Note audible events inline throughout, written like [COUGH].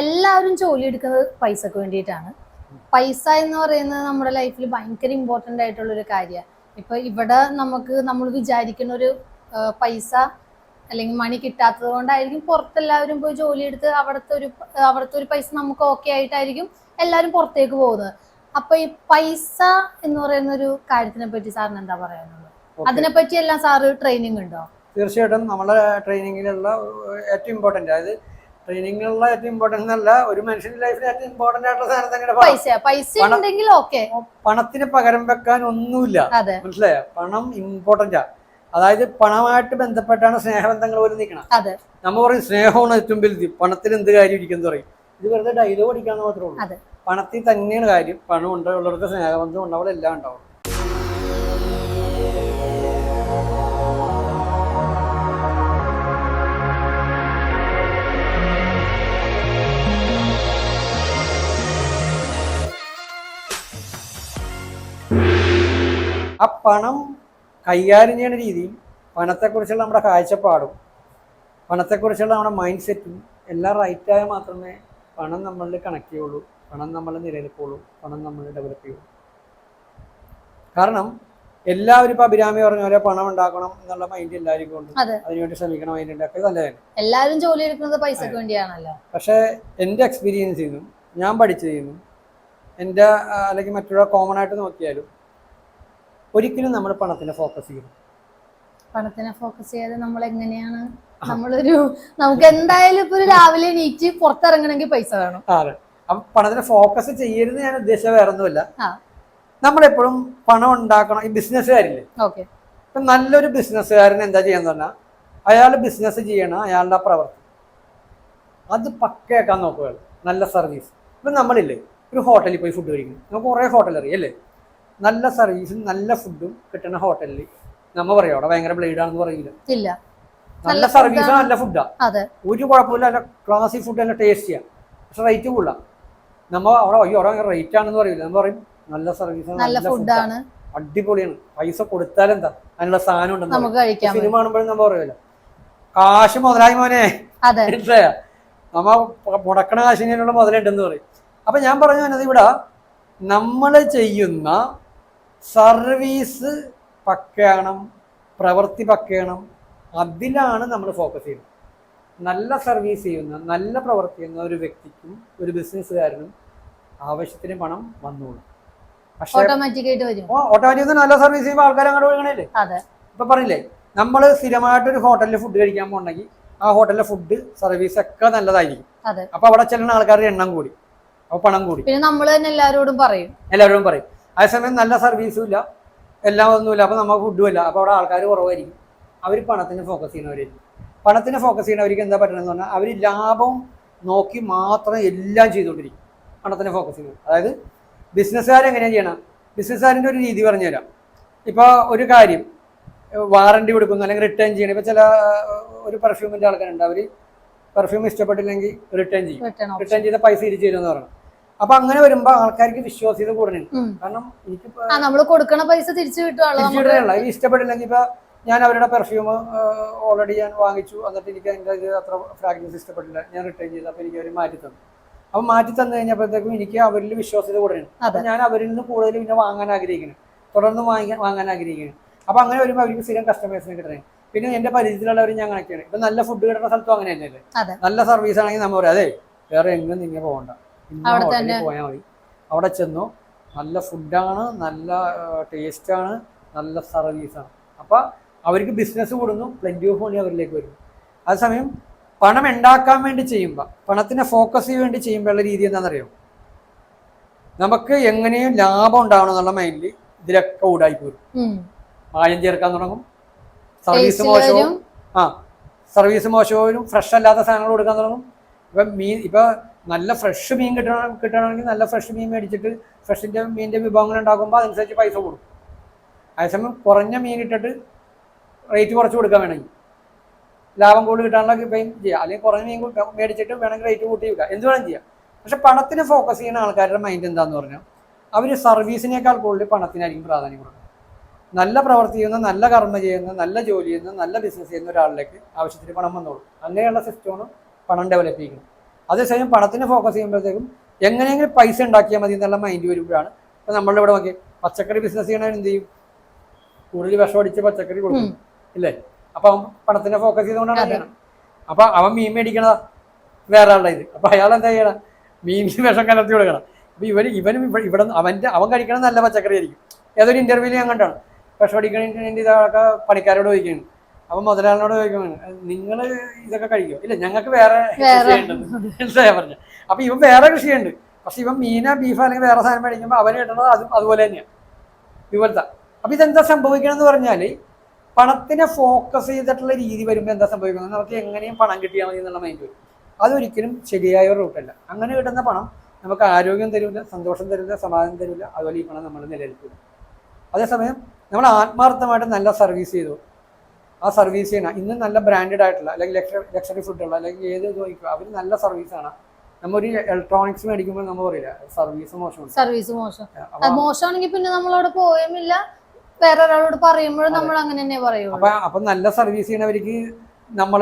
എല്ലാവരും ജോലി എടുക്കുന്നത് പൈസക്ക് വേണ്ടിയിട്ടാണ്. പൈസ എന്ന് പറയുന്നത് നമ്മുടെ ലൈഫിൽ ഭയങ്കര ഇമ്പോർട്ടന്റ് ആയിട്ടുള്ള ഒരു കാര്യമാണ് ഇപ്പൊ ഇവിടെ നമുക്ക് നമ്മൾ വിചാരിക്കുന്ന ഒരു പൈസ അല്ലെങ്കിൽ മണി കിട്ടാത്തത് കൊണ്ടായിരിക്കും പുറത്തെല്ലാവരും പോയി ജോലി എടുത്ത് അവിടുത്തെ ഒരു അവിടുത്തെ ഒരു പൈസ നമുക്ക് ഓക്കെ ആയിട്ടായിരിക്കും എല്ലാവരും പുറത്തേക്ക് പോകുന്നത്. അപ്പൊ ഈ പൈസ എന്ന് പറയുന്ന ഒരു കാര്യത്തിനെ പറ്റി സാറിന് എന്താ പറയാനുള്ളത്? അതിനെപ്പറ്റി അതിനെ പറ്റി എല്ലാം സാറ് ട്രെയിനിങ് ഉണ്ടോ? തീർച്ചയായിട്ടും നമ്മളെ ട്രെയിനിങ്ങിലുള്ള ഏറ്റവും ഇമ്പോർട്ടന്റ് അതായത് ട്രെയിനിങ്ങിലുള്ള ഏറ്റവും ഇമ്പോർട്ടന്റ് അല്ല ഒരു മനുഷ്യന്റെ ലൈഫിൽ ഏറ്റവും ഇമ്പോർട്ടന്റ് ആയിട്ടുള്ള സാധനം തന്നെ പൈസ പൈസ ഉണ്ടെങ്കിൽ ഓക്കെ പണത്തിന് പകരം വെക്കാൻ ഒന്നുമില്ല. മനസ്സിലായോ? പണം ഇമ്പോർട്ടന്റാ അതായത് പണമായിട്ട് ബന്ധപ്പെട്ടാണ് സ്നേഹബന്ധങ്ങൾ പോലും നിൽക്കണം. അതെ. നമ്മ പറയും സ്നേഹമാണ് ഏറ്റവും വലുത്. പണത്തിൽ എന്ത് കാര്യം ഇരിക്കുന്നു പറയും. ഇത് വെറുതെ ഡയലോഗ് അടിക്കാന്ന് മാത്രമേ ഉള്ളൂ. പണത്തിൽ തന്നെയാണ് കാര്യം. പണം ഉണ്ടോ ഉള്ളവർക്ക് സ്നേഹബന്ധം ഉണ്ടാവുള്ള എല്ലാം ഉണ്ടാവും. ആ പണം കൈകാര്യം ചെയ്യുന്ന രീതിയും പണത്തെക്കുറിച്ചുള്ള നമ്മുടെ കാഴ്ചപ്പാടും പണത്തെക്കുറിച്ചുള്ള നമ്മുടെ മൈൻഡ് സെറ്റും എല്ലാം റൈറ്റായാൽ മാത്രമേ പണം നമ്മളിൽ കണക്ട് ചെയ്യുള്ളൂ പണം നമ്മൾ നിലനിൽക്കുള്ളൂ പണം നമ്മൾ ഡെവലപ്പ് ചെയ്യുള്ളൂ. കാരണം എല്ലാവരും ഇപ്പൊ അഭിരാമി പറഞ്ഞ പോലെ പണം ഉണ്ടാക്കണം എന്നുള്ള മൈൻഡ് എല്ലാവർക്കും ഉണ്ട് അതെ. അതിനുവേണ്ടി ശ്രമിക്കണം മൈൻഡ് ഉണ്ടാക്കുക നല്ലതാണ് എല്ലാവരും ജോലി എടുക്കുന്നത് പൈസക്ക് വേണ്ടിയാണല്ലോ. പക്ഷെ എന്റെ എക്സ്പീരിയൻസിൽ നിന്നും ഞാൻ പഠിച്ചു ചെയ്യുന്നു എന്റെ അല്ലെങ്കിൽ മറ്റുള്ള കോമൺ ആയിട്ട് നോക്കിയാലും ഒരിക്കലും നമ്മൾ പണത്തിനെ ഫോക്കസ് ചെയ്യണം പണത്തിനെ ഫോക്കസ് ചെയ്യാതെ നമ്മൾ എങ്ങനെയാണ്? നമ്മളൊരു നമുക്ക് എന്തായാലും ഇപ്പൊ രാവിലെ എണീറ്റ് പുറത്തിറങ്ങണമെങ്കിൽ പൈസ വേണം. അതെ. അപ്പൊ പണത്തിനെ ഫോക്കസ് ചെയ്യരുത് ഞാൻ ഉദ്ദേശിച്ച വേറെ ഒന്നുമില്ല. നമ്മളെപ്പോഴും പണം ഉണ്ടാക്കണം. ഈ ബിസിനസ്സുകാരില്ലേ ഓക്കെ. ഇപ്പൊ നല്ലൊരു ബിസിനസ്സുകാരൻ എന്താ ചെയ്യാന്ന് പറഞ്ഞാൽ അയാൾ ബിസിനസ് ചെയ്യണം അയാളുടെ പ്രവർത്തി. അത് പക്കയാക്കാൻ നോക്കുക. നല്ല സർവീസ് ഇപ്പം നമ്മളില്ലേ ഒരു ഹോട്ടലിൽ പോയി ഫുഡ് കഴിക്കുന്നു. നമുക്ക് കുറേ ഹോട്ടൽ അറിയല്ലേ നല്ല സർവീസും നല്ല ഫുഡും കിട്ടുന്ന ഹോട്ടലിൽ നമ്മ പറയോ അവിടെ ഭയങ്കര ബ്ലേഡാണെന്ന് പറയില്ല. ഇല്ല. നല്ല സർവീസും നല്ല ഫുഡാ ഒരു കുഴപ്പമില്ല നല്ല ക്ലാസിക് ഫുഡ് നല്ല ടേസ്റ്റിയാ പക്ഷെ റേറ്റ് കൂടാ. നമ്മ അവിടെ അയ്യോ അവിടെ റേറ്റ് ആണെന്ന് പറയില്ല. നമ്മൾ പറയും നല്ല സർവീസ് നല്ല ഫുഡാണ് അടിപൊളിയാണ്. പൈസ കൊടുത്താലെന്താ അതിനുള്ള സാധനം ഉണ്ടെന്ന് സിനിമ കാണുമ്പോഴും നമ്മൾ പറയൂല. കാശ് മുതലായി മോനെ. നമ്മ മുടക്കണ കാശിനുള്ള മുതലുണ്ടെന്ന് പറയും. അപ്പൊ ഞാൻ പറഞ്ഞു വന്നത് ഇവിടെ നമ്മൾ ചെയ്യുന്ന സർവീസ് പക്കയാണം പ്രവൃത്തി പക്കയണം അതിലാണ് നമ്മൾ ഫോക്കസ് ചെയ്യുന്നത്. നല്ല സർവീസ് ചെയ്യുന്ന നല്ല പ്രവർത്തി ചെയ്യുന്ന ഒരു വ്യക്തിക്കും ഒരു ബിസിനസ്സുകാരനും ആവശ്യത്തിന് പണം വന്നോളും. പക്ഷേ ഓട്ടോമാറ്റിക് ആയിട്ട് വരും. ഓട്ടോമാറ്റിക് നല്ല സർവീസ് ചെയ്യുമ്പോൾ ആൾക്കാർ അങ്ങോട്ട് ഒഴുകണല്ലേ ഇപ്പൊ പറഞ്ഞില്ലേ നമ്മൾ സ്ഥിരമായിട്ട് ഒരു ഹോട്ടലിൽ ഫുഡ് കഴിക്കാൻ പോകണമെങ്കിൽ ആ ഹോട്ടലിലെ ഫുഡ് സർവീസ് ഒക്കെ നല്ലതായിരിക്കും. അപ്പൊ അവിടെ ചെല്ലുന്ന ആൾക്കാരുടെ എണ്ണം കൂടി അപ്പൊ പണം കൂടി. പിന്നെ നമ്മൾ തന്നെ എല്ലാവരോടും പറയും. എല്ലാവരോടും പറയും. അതേസമയം നല്ല സർവീസും ഇല്ല. എല്ലാം ഒന്നുമില്ല. അപ്പോൾ നമുക്ക് ഫുഡും ഇല്ല. അപ്പോൾ അവിടെ ആൾക്കാർ കുറവായിരിക്കും. അവർ പണത്തിന് ഫോക്കസ് ചെയ്യുന്നവരായിരിക്കും. പണത്തിന് ഫോക്കസ് ചെയ്യുന്നവർക്ക് എന്താ പറ്റണമെന്ന് പറഞ്ഞാൽ അവർ ലാഭം നോക്കി മാത്രം എല്ലാം ചെയ്തുകൊണ്ടിരിക്കും. പണത്തിന് ഫോക്കസ് ചെയ്യുന്നത്. അതായത് ബിസിനസ്സുകാർ എങ്ങനെയാണ് ചെയ്യണം? ബിസിനസ്സുകാരന്റെ ഒരു രീതി പറഞ്ഞുതരാം ഇപ്പോൾ ഒരു കാര്യം വാറണ്ടി കൊടുക്കുന്നു അല്ലെങ്കിൽ റിട്ടേൺ ചെയ്യണം. ഇപ്പോൾ ചില ഒരു പെർഫ്യൂമിന്റെ ആൾക്കാരുണ്ട്. അവർ പെർഫ്യൂം ഇഷ്ടപ്പെട്ടില്ലെങ്കിൽ റിട്ടേൺ ചെയ്യും. റിട്ടേൺ റിട്ടേൺ ചെയ്ത പൈസ തിരിച്ചു തരുമെന്ന് പറയണം അപ്പൊ അങ്ങനെ വരുമ്പോ ആൾക്കാർക്ക് വിശ്വാസ്യത ഉം. കാരണം എനിക്കിപ്പോ നമ്മൾ കൊടുക്കണ പൈസ തിരിച്ചു കിട്ടുകയുള്ള ഇഷ്ടപ്പെടില്ലെങ്കിൽ ഇഷ്ടപ്പെട്ടില്ലെങ്കിൽ ഇപ്പൊ ഞാൻ അവരുടെ പെർഫ്യൂം ഓൾറെഡി ഞാൻ വാങ്ങിച്ചു. എന്നിട്ട് എനിക്ക് അതിന്റെ ഇത് അത്ര ഫ്രാഗ്രൻസ് ഇഷ്ടപ്പെട്ടില്ല. ഞാൻ റിട്ടേൺ ചെയ്തു. അപ്പൊ എനിക്ക് അവർ മാറ്റി തന്നു. അപ്പൊ മാറ്റി തന്നു കഴിഞ്ഞപ്പോഴത്തേക്കും എനിക്ക് അവരിൽ വിശ്വാസ്യത കൂടണം അപ്പൊ. ഞാൻ അവരിൽ നിന്ന് കൂടുതൽ പിന്നെ വാങ്ങാൻ ആഗ്രഹിക്കണം തുടർന്ന് വാങ്ങിക്കാൻ വാങ്ങാൻ ആഗ്രഹിക്കണം അപ്പൊ അങ്ങനെ വരുമ്പോൾ അവർക്ക് സ്ഥിരം കസ്റ്റമേഴ്സിനെ കിട്ടണേ പിന്നെ എന്റെ പരിചയത്തിലുള്ളവർ ഞാൻ കണക്ട് ഇപ്പൊ നല്ല ഫുഡ് കിട്ടുന്ന സ്ഥലത്തും അങ്ങനെ തന്നെയല്ലേ. നല്ല സർവീസ് ആണെങ്കിൽ നമ്മൾ പറയാം അതെ വേറെ എങ്ങും നിങ്ങൾ പോകണ്ട. അവിടെ തന്നെ. പോയാൽ മതി. അവിടെ ചെന്നു. നല്ല ഫുഡാണ് നല്ല ടേസ്റ്റാണ് നല്ല സർവീസാണ്. അപ്പോൾ അവർക്ക് ബിസിനസ് കൂടുന്നു പ്ലെന്റി ഓഫ് മണി അവരിലേക്ക് വരുന്നു. അതേസമയം പണം ഉണ്ടാക്കാൻ വേണ്ടി ചെയ്യുമ്പോൾ പണത്തിനെ ഫോക്കസ് ചെയ്യാൻ വേണ്ടി ചെയ്യുമ്പോഴുള്ള രീതി എന്താണെന്നറിയോ നമുക്ക് എങ്ങനെയും ലാഭം ഉണ്ടാവണം എന്നുള്ള മൈൻഡിൽ ഇതിലൊക്കെ ഊടായി പോരും. മായം ചേർക്കാൻ തുടങ്ങും. സർവീസ് മോശവും. ആ സർവീസ് മോശവും ഫ്രഷ് അല്ലാത്ത സാധനങ്ങൾ കൊടുക്കാൻ തുടങ്ങും. ഇപ്പം മീൻ ഇപ്പം നല്ല ഫ്രഷ് മീൻ കിട്ടണം കിട്ടണമെങ്കിൽ നല്ല ഫ്രഷ് മീൻ മേടിച്ചിട്ട് ഫ്രഷിന്റെ മീനിന്റെ വിഭവങ്ങൾ ഉണ്ടാക്കുമ്പോൾ അതനുസരിച്ച് പൈസ കൊടുക്കും അതേസമയം കുറഞ്ഞ മീൻ ഇട്ടിട്ട് റേറ്റ് കുറച്ച് കൊടുക്കാൻ വേണമെങ്കിൽ. ലാഭം കൂടുതൽ കിട്ടാനുള്ള ഇപ്പം ചെയ്യാം. അല്ലെങ്കിൽ കുറഞ്ഞ മീൻ മേടിച്ചിട്ട് വേണമെങ്കിൽ റേറ്റ് കൂട്ടി വിൽക്കാം എന്ത് വേണം ചെയ്യാം. പക്ഷെ പണത്തിന് ഫോക്കസ് ചെയ്യുന്ന ആൾക്കാരുടെ മൈൻഡ് എന്താന്ന് പറഞ്ഞാൽ അവർ സർവീസിനേക്കാൾ കൂടുതൽ പണത്തിനായിരിക്കും പ്രാധാന്യം കൊടുക്കുന്നത്. നല്ല പ്രവർത്തി ചെയ്യുന്ന നല്ല കർമ്മ ചെയ്യുന്ന നല്ല ജോലി ചെയ്യുന്ന നല്ല ബിസിനസ് ചെയ്യുന്ന ഒരാളിലേക്ക് ആവശ്യത്തിന് പണം വന്നോളും. അങ്ങനെയുള്ള സിസ്റ്റമാണ് പണം ഡെവലപ്പ് ചെയ്യുന്നത് അതേസമയം പണത്തിന് ഫോക്കസ് ചെയ്യുമ്പോഴത്തേക്കും എങ്ങനെയെങ്കിലും പൈസ ഉണ്ടാക്കിയാൽ മതി എന്നുള്ള മൈൻഡ് വരുമ്പോഴാണ്. ഇപ്പം നമ്മളുടെ ഇവിടെ നോക്കി പച്ചക്കറി ബിസിനസ് ചെയ്യണമെങ്കിൽ എന്ത് ചെയ്യും? കൂടുതൽ വിഷം അടിച്ച് പച്ചക്കറി കൊടുക്കും ഇല്ലേ? അപ്പൊ അവൻ പണത്തിനെ ഫോക്കസ് ചെയ്തുകൊണ്ടാണ്. ചെയ്യണം അപ്പൊ അവൻ മീൻ മേടിക്കണതാ വേറെ ആളുടെ ഇത്. അപ്പൊ അയാൾ എന്താ ചെയ്യണം? മീനിന് [LAUGHS] വിഷം കലർത്തി കൊടുക്കണം. അപ്പൊ ഇവർ ഇവനും ഇവ- ഇവിടെ അവന്റെ അവൻ കഴിക്കണ നല്ല പച്ചക്കറി ആയിരിക്കും. ഏതൊരു ഇന്റർവ്യൂവിൽ ഞാൻ കണ്ടാണ്. വിഷം അടിക്കണ പണിക്കാരോട് ചോദിക്കുകയാണ് അപ്പൊ മുതലാളിനോട് ചോദിക്കുകയാണ് നിങ്ങൾ ഇതൊക്കെ കഴിക്കോ? ഇല്ല ഞങ്ങൾക്ക് വേറെ മനസ്സിലായ പറഞ്ഞു. അപ്പൊ ഇവൻ വേറെ കൃഷിയുണ്ട് പക്ഷെ ഇവൻ മീന ബീഫ് അല്ലെങ്കിൽ വേറെ സാധനം മേടിക്കുമ്പോൾ അവന് കിട്ടുന്നത് അതും അതുപോലെ തന്നെയാണ് ഇതുപോലത്തെ. അപ്പൊ ഇതെന്താ സംഭവിക്കണമെന്ന് പറഞ്ഞാൽ പണത്തിനെ ഫോക്കസ് ചെയ്തിട്ടുള്ള രീതി വരുമ്പോൾ എന്താ സംഭവിക്കുന്നത്? നമുക്ക് എങ്ങനെയും പണം കിട്ടിയാൽ മതി എന്നുള്ള മൈൻഡ് വരും. അതൊരിക്കലും ശരിയായ ഒരു റൂട്ടല്ല അങ്ങനെ കിട്ടുന്ന പണം നമുക്ക് ആരോഗ്യം തരില്ല സന്തോഷം തരില്ല സമാധാനം തരില്ല അതുപോലെ ഈ പണം നമ്മൾ നിലനിൽക്കില്ല അതേസമയം നമ്മൾ ആത്മാർത്ഥമായിട്ട് നല്ല സർവീസ് ചെയ്തു. ആ സർവീസ് ചെയ്യണം. ഇന്ന് നല്ല ബ്രാൻഡഡ് ആയിട്ടുള്ള അല്ലെങ്കിൽ ലക്ഷറി ഫുഡുള്ള അല്ലെങ്കിൽ ഏത് ചോദിക്കുക അവർ നല്ല സർവീസാണ് നമ്മ ഒരു ഇലക്ട്രോണിക്സ് മേടിക്കുമ്പോൾ നമ്മൾ പറയില്ല സർവീസ് മോശമാണ്. സർവീസ് മോശം. മോശമാണെങ്കിൽ പിന്നെ നമ്മളവിടെ പോയുമില്ല വേറെ ഒരാളോട് പറയുമ്പോഴും നമ്മൾ അങ്ങനെ തന്നെ പറയും അപ്പൊ അപ്പൊ നല്ല സർവീസ് ചെയ്യണവർക്ക് നമ്മൾ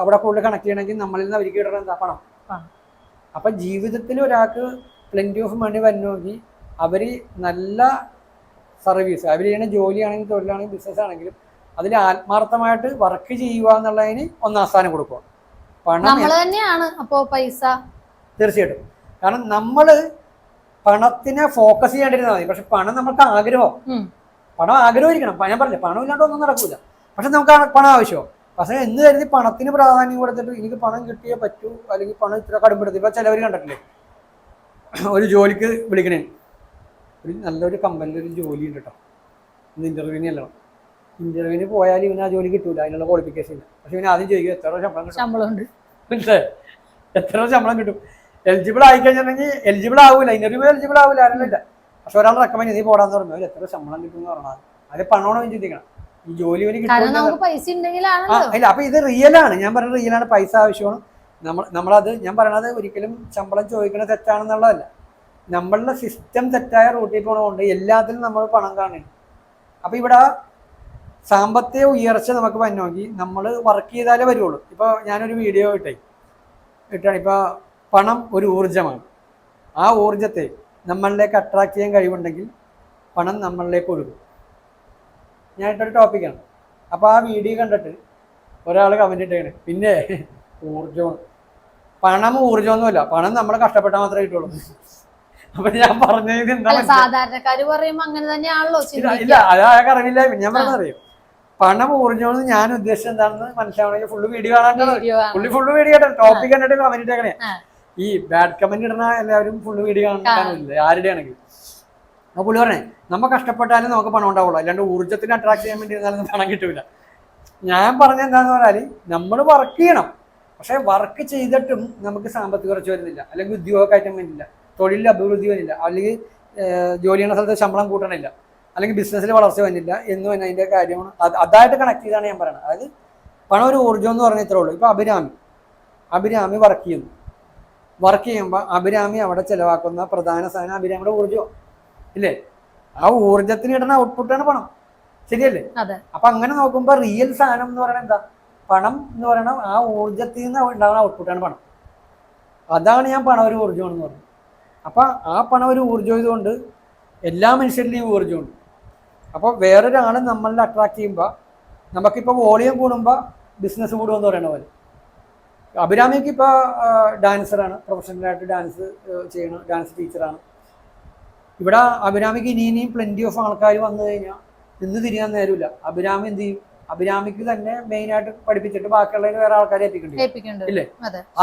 അവിടെ കൂടുതൽ കണക്ട് ചെയ്യണമെങ്കിൽ നമ്മളിൽ നിന്ന് അവർക്ക് ഇടണം എന്താ? പണം. പണം. അപ്പൊ ജീവിതത്തിൽ ഒരാൾക്ക് പ്ലെന്റി ഓഫ് മണി വരണമെങ്കിൽ അവർ നല്ല സർവീസ് അവർ ചെയ്യുന്ന ജോലിയാണെങ്കിലും തൊഴിലാണെങ്കിലും ബിസിനസ് ആണെങ്കിലും അതിൽ ആത്മാർത്ഥമായിട്ട് വർക്ക് ചെയ്യുക എന്നുള്ളതിന് ഒന്നാം സ്ഥാനം കൊടുക്കുക. പണം തന്നെയാണ് അപ്പോ പൈസ. തീർച്ചയായിട്ടും. കാരണം നമ്മൾ പണത്തിനെ ഫോക്കസ് ചെയ്യാണ്ടിരുന്നാൽ മതി. പക്ഷെ പണം നമുക്ക് ആഗ്രഹം. പണം ആഗ്രഹിക്കണം ഞാൻ പറഞ്ഞില്ല പണം ഇല്ലാണ്ട് ഒന്നും നടക്കൂല. പക്ഷെ നമുക്ക് പണം ആവശ്യമോ പക്ഷേ എന്ന് കരുതി പണത്തിന് പ്രാധാന്യം കൊടുത്തിട്ട് എനിക്ക് പണം കിട്ടിയേ പറ്റൂ അല്ലെങ്കിൽ പണം ഇത്ര കടുംപെടുത്തി ഇപ്പൊ ചിലവർ കണ്ടിട്ടില്ലേ? ഒരു ജോലിക്ക് വിളിക്കണേ. ഒരു നല്ലൊരു കമ്പനിയിൽ ഒരു ജോലി ഉണ്ട് കേട്ടോ ഇന്ന് ഇന്റർവ്യൂവിന് അല്ല ഇന്റർവ്യൂവിന് പോയാൽ ഇവന് ആ ജോലി കിട്ടൂല അതിനുള്ള ക്വാളിഫിക്കേഷൻ ഇല്ല പക്ഷെ ഇവന് ആദ്യം ചോദിക്കും എത്ര ശമ്പളം ഉണ്ട് മനസ്സിലായോ? എത്ര ശമ്പളം കിട്ടും? എലിജിബിൾ ആയി കഴിഞ്ഞിട്ടുണ്ടെങ്കിൽ എലിജിബിൾ ആവൂല ഇന്റർവ്യൂ എലിജിബിൾ ആവൂല ആരുമില്ല പക്ഷെ ഒരാൾ റെക്കമെൻഡ് നീ പോടാന്ന് പറഞ്ഞു "അവർ എത്ര ശമ്പളം കിട്ടും എന്ന് പറഞ്ഞാൽ അത് പണമാണോ ചിന്തിക്കണം. ഈ ജോലി ഇവന് കിട്ടും ഇല്ല അപ്പൊ ഇത് റിയൽ ആണ്. ഞാൻ പറയുന്നത് റിയൽ ആണ്. പൈസ ആവശ്യമാണ്. നമ്മൾ നമ്മളത് ഞാൻ പറയണത് ഒരിക്കലും ശമ്പളം ചോദിക്കുന്നത് തെറ്റാണെന്നുള്ളതല്ല. നമ്മളുടെ സിസ്റ്റം തെറ്റായ റൂട്ടിൽ പോണതുകൊണ്ട് എല്ലാത്തിനും നമ്മൾ പണം കാണുന്നുണ്ട്. അപ്പൊ ഇവിടെ സാമ്പത്തിക ഉയർച്ച നമുക്ക് വരണമെങ്കിൽ നമ്മൾ വർക്ക് ചെയ്താലേ വരുള്ളൂ. ഇപ്പോൾ ഞാനൊരു വീഡിയോ ഇട്ടേ. ഇട്ടാണ്. ഇപ്പോൾ പണം ഒരു ഊർജമാണ്. ആ ഊർജത്തെ നമ്മളിലേക്ക് അട്രാക്ട് ചെയ്യാൻ കഴിവുണ്ടെങ്കിൽ പണം നമ്മളിലേക്ക് ഒഴുകും. ഞാൻ ഇട്ടൊരു ടോപ്പിക്കാണ് അപ്പോൾ ആ വീഡിയോ കണ്ടിട്ട് ഒരാൾ കമന്റ് ഇട്ടേണ് പിന്നെ ഊർജം. പണം ഊർജമൊന്നുമില്ല. പണം നമ്മൾ കഷ്ടപ്പെട്ടാൽ മാത്രമേ കിട്ടുള്ളൂ. അപ്പൊ ഞാൻ പറഞ്ഞത് എന്താ സാധാരണക്കാര് പറയുമ്പോ അങ്ങനെ തന്നെയാണല്ലോ ഇല്ല അത് അറിവില്ല ഞാൻ പറഞ്ഞറിയും പണം ഊർജമെന്ന് ഞാൻ ഉദ്ദേശിച്ചത് എന്താണെന്ന് മനസ്സിലാവണമെങ്കിൽ ഫുള്ള് വീഡിയോ കാണാൻ വീഡിയോ പുള്ളി ഫുള്ള് വീഡിയോ കേട്ടോ ടോപ്പിക് കണ്ടിട്ട് കമന്റ് ഇട്ടേക്കണേ ഈ ബാഡ് കമന്റ് ഇടുന്ന എല്ലാവരും ഫുള്ള് വീഡിയോ കാണാനില്ല ആരുടെ ആണെങ്കിൽ അപ്പൊ പുള്ളി പറഞ്ഞേ നമ്മ കഷ്ടപ്പെട്ടാലും നമുക്ക് പണം ഉണ്ടാവുള്ളൂ. അല്ലാണ്ട് ഊർജത്തിന് അട്രാക്ട് ചെയ്യാൻ വേണ്ടി ഇരുന്നാലും പണം കിട്ടൂല. ഞാൻ പറഞ്ഞ എന്താന്ന് പറഞ്ഞാൽ നമ്മൾ വർക്ക് ചെയ്യണം. പക്ഷെ വർക്ക് ചെയ്തിട്ടും നമുക്ക് സാമ്പത്തിക കുറച്ച് വരുന്നില്ല. അല്ലെങ്കിൽ ഉദ്യോഗ കയറ്റം വരുന്നില്ല തൊഴിലിൽ അഭിവൃദ്ധി വരുന്നില്ല അല്ലെങ്കിൽ ജോലി ചെയ്യുന്ന സ്ഥലത്ത് ശമ്പളം കൂട്ടണില്ല. അല്ലെങ്കിൽ ബിസിനസ്സിൽ വളർച്ച വന്നില്ല എന്ന് തന്നെ അതിന്റെ കാര്യമാണ് അത് അതായിട്ട് കണക്ട് ചെയ്താണ് ഞാൻ പറയുന്നത് അതായത് പണം ഒരു ഊർജം എന്ന് പറഞ്ഞാൽ ഇത്രേ ഉള്ളൂ. ഇപ്പോൾ അഭിരാമി അഭിരാമി വർക്ക് ചെയ്യുന്നു. വർക്ക് ചെയ്യുമ്പോൾ അഭിരാമി അവിടെ ചിലവാക്കുന്ന പ്രധാന സാധനം അഭിരാമിയുടെ ഊർജം ഇല്ലേ? ആ ഊർജത്തിന് കിട്ടുന്ന ഔട്ട്പുട്ടാണ് പണം. ശരിയല്ലേ? അപ്പം അങ്ങനെ നോക്കുമ്പോൾ റിയൽ സാധനം എന്ന് പറയുന്നത് എന്താ? പണം എന്ന് പറയുന്നത് ആ ഊർജത്തിൽ നിന്ന് ഉണ്ടാകുന്ന ഔട്ട്പുട്ടാണ് പണം. അതാണ് ഞാൻ പണം ഒരു ഊർജമാണെന്ന് പറഞ്ഞത്. അപ്പം ആ പണം ഒരു ഊർജം ഇതുകൊണ്ട് എല്ലാ മനുഷ്യരിലും ഊർജമുണ്ട് അപ്പോൾ വേറൊരാൾ നമ്മളിൽ അട്രാക്ട് ചെയ്യുമ്പോൾ നമുക്കിപ്പോൾ വോളിയം കൂടുമ്പോൾ ബിസിനസ് കൂടുമെന്ന് പറയുന്ന പോലെ. അഭിരാമിക്ക് ഇപ്പോൾ ഡാൻസറാണ് പ്രൊഫഷണലായിട്ട് ഡാൻസ് ചെയ്യണം ഡാൻസ് ടീച്ചറാണ് ഇവിടെ അഭിരാമിക്ക് ഇനി ഇനിയും പ്ലെന്റി ഓഫ് ആൾക്കാർ വന്നു കഴിഞ്ഞാൽ നിന്ന് തിരിയാൻ നേരമില്ല. അഭിരാമി എന്ത് ചെയ്യും? അഭിരാമിക്ക് തന്നെ മെയിൻ ആയിട്ട് പഠിപ്പിച്ചിട്ട് ബാക്കിയുള്ളതിന് വേറെ ആൾക്കാരെ. ഇല്ലേ?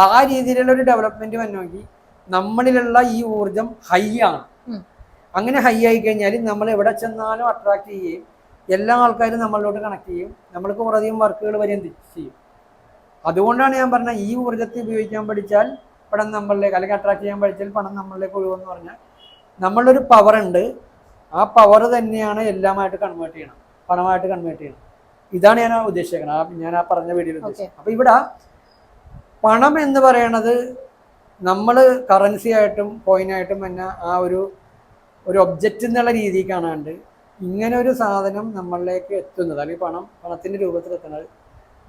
ആ രീതിയിലുള്ള ഒരു ഡെവലപ്മെന്റ് വന്നെങ്കിൽ നമ്മളിലുള്ള ഈ ഊർജം ഹൈ ആണ്. അങ്ങനെ ഹൈ ആയി കഴിഞ്ഞാൽ നമ്മൾ എവിടെ ചെന്നാലും അട്രാക്ട് ചെയ്യുകയും എല്ലാ ആൾക്കാരും നമ്മളിലോട്ട് കണക്ട് ചെയ്യും. നമ്മൾക്ക് കുറേയധികം വർക്കുകൾ വരെയും ചെയ്യും. അതുകൊണ്ടാണ് ഞാൻ പറഞ്ഞത് ഈ ഊർജത്തെ ഉപയോഗിക്കാൻ പഠിച്ചാൽ പണം നമ്മളിലേക്ക് അല്ലെങ്കിൽ അട്രാക്ട് ചെയ്യാൻ പഠിച്ചാൽ പണം നമ്മളിലേക്ക് ഒഴിവെന്ന് പറഞ്ഞാൽ നമ്മളൊരു പവർ ഉണ്ട്. ആ പവർ തന്നെയാണ് എല്ലാമായിട്ട് കൺവേർട്ട് ചെയ്യണം. പണമായിട്ട് കൺവേർട്ട് ചെയ്യണം. ഇതാണ് ഞാൻ ഉദ്ദേശിക്കുന്നത് ആ ഞാൻ ആ പറഞ്ഞ വീഡിയോ ഉദ്ദേശിച്ചത്. അപ്പോൾ ഇവിടെ പണം എന്ന് പറയണത് നമ്മൾ കറൻസി ആയിട്ടും കോയിനായിട്ടും തന്നെ ആ ഒരു ഒരു ഒബ്ജക്റ്റ് എന്നുള്ള രീതിയിൽ കാണാണ്ട് ഇങ്ങനെ ഒരു സാധനം നമ്മളിലേക്ക് എത്തുന്നത്. അല്ലെങ്കിൽ പണം പണത്തിന്റെ രൂപത്തിൽ എത്തുന്നത്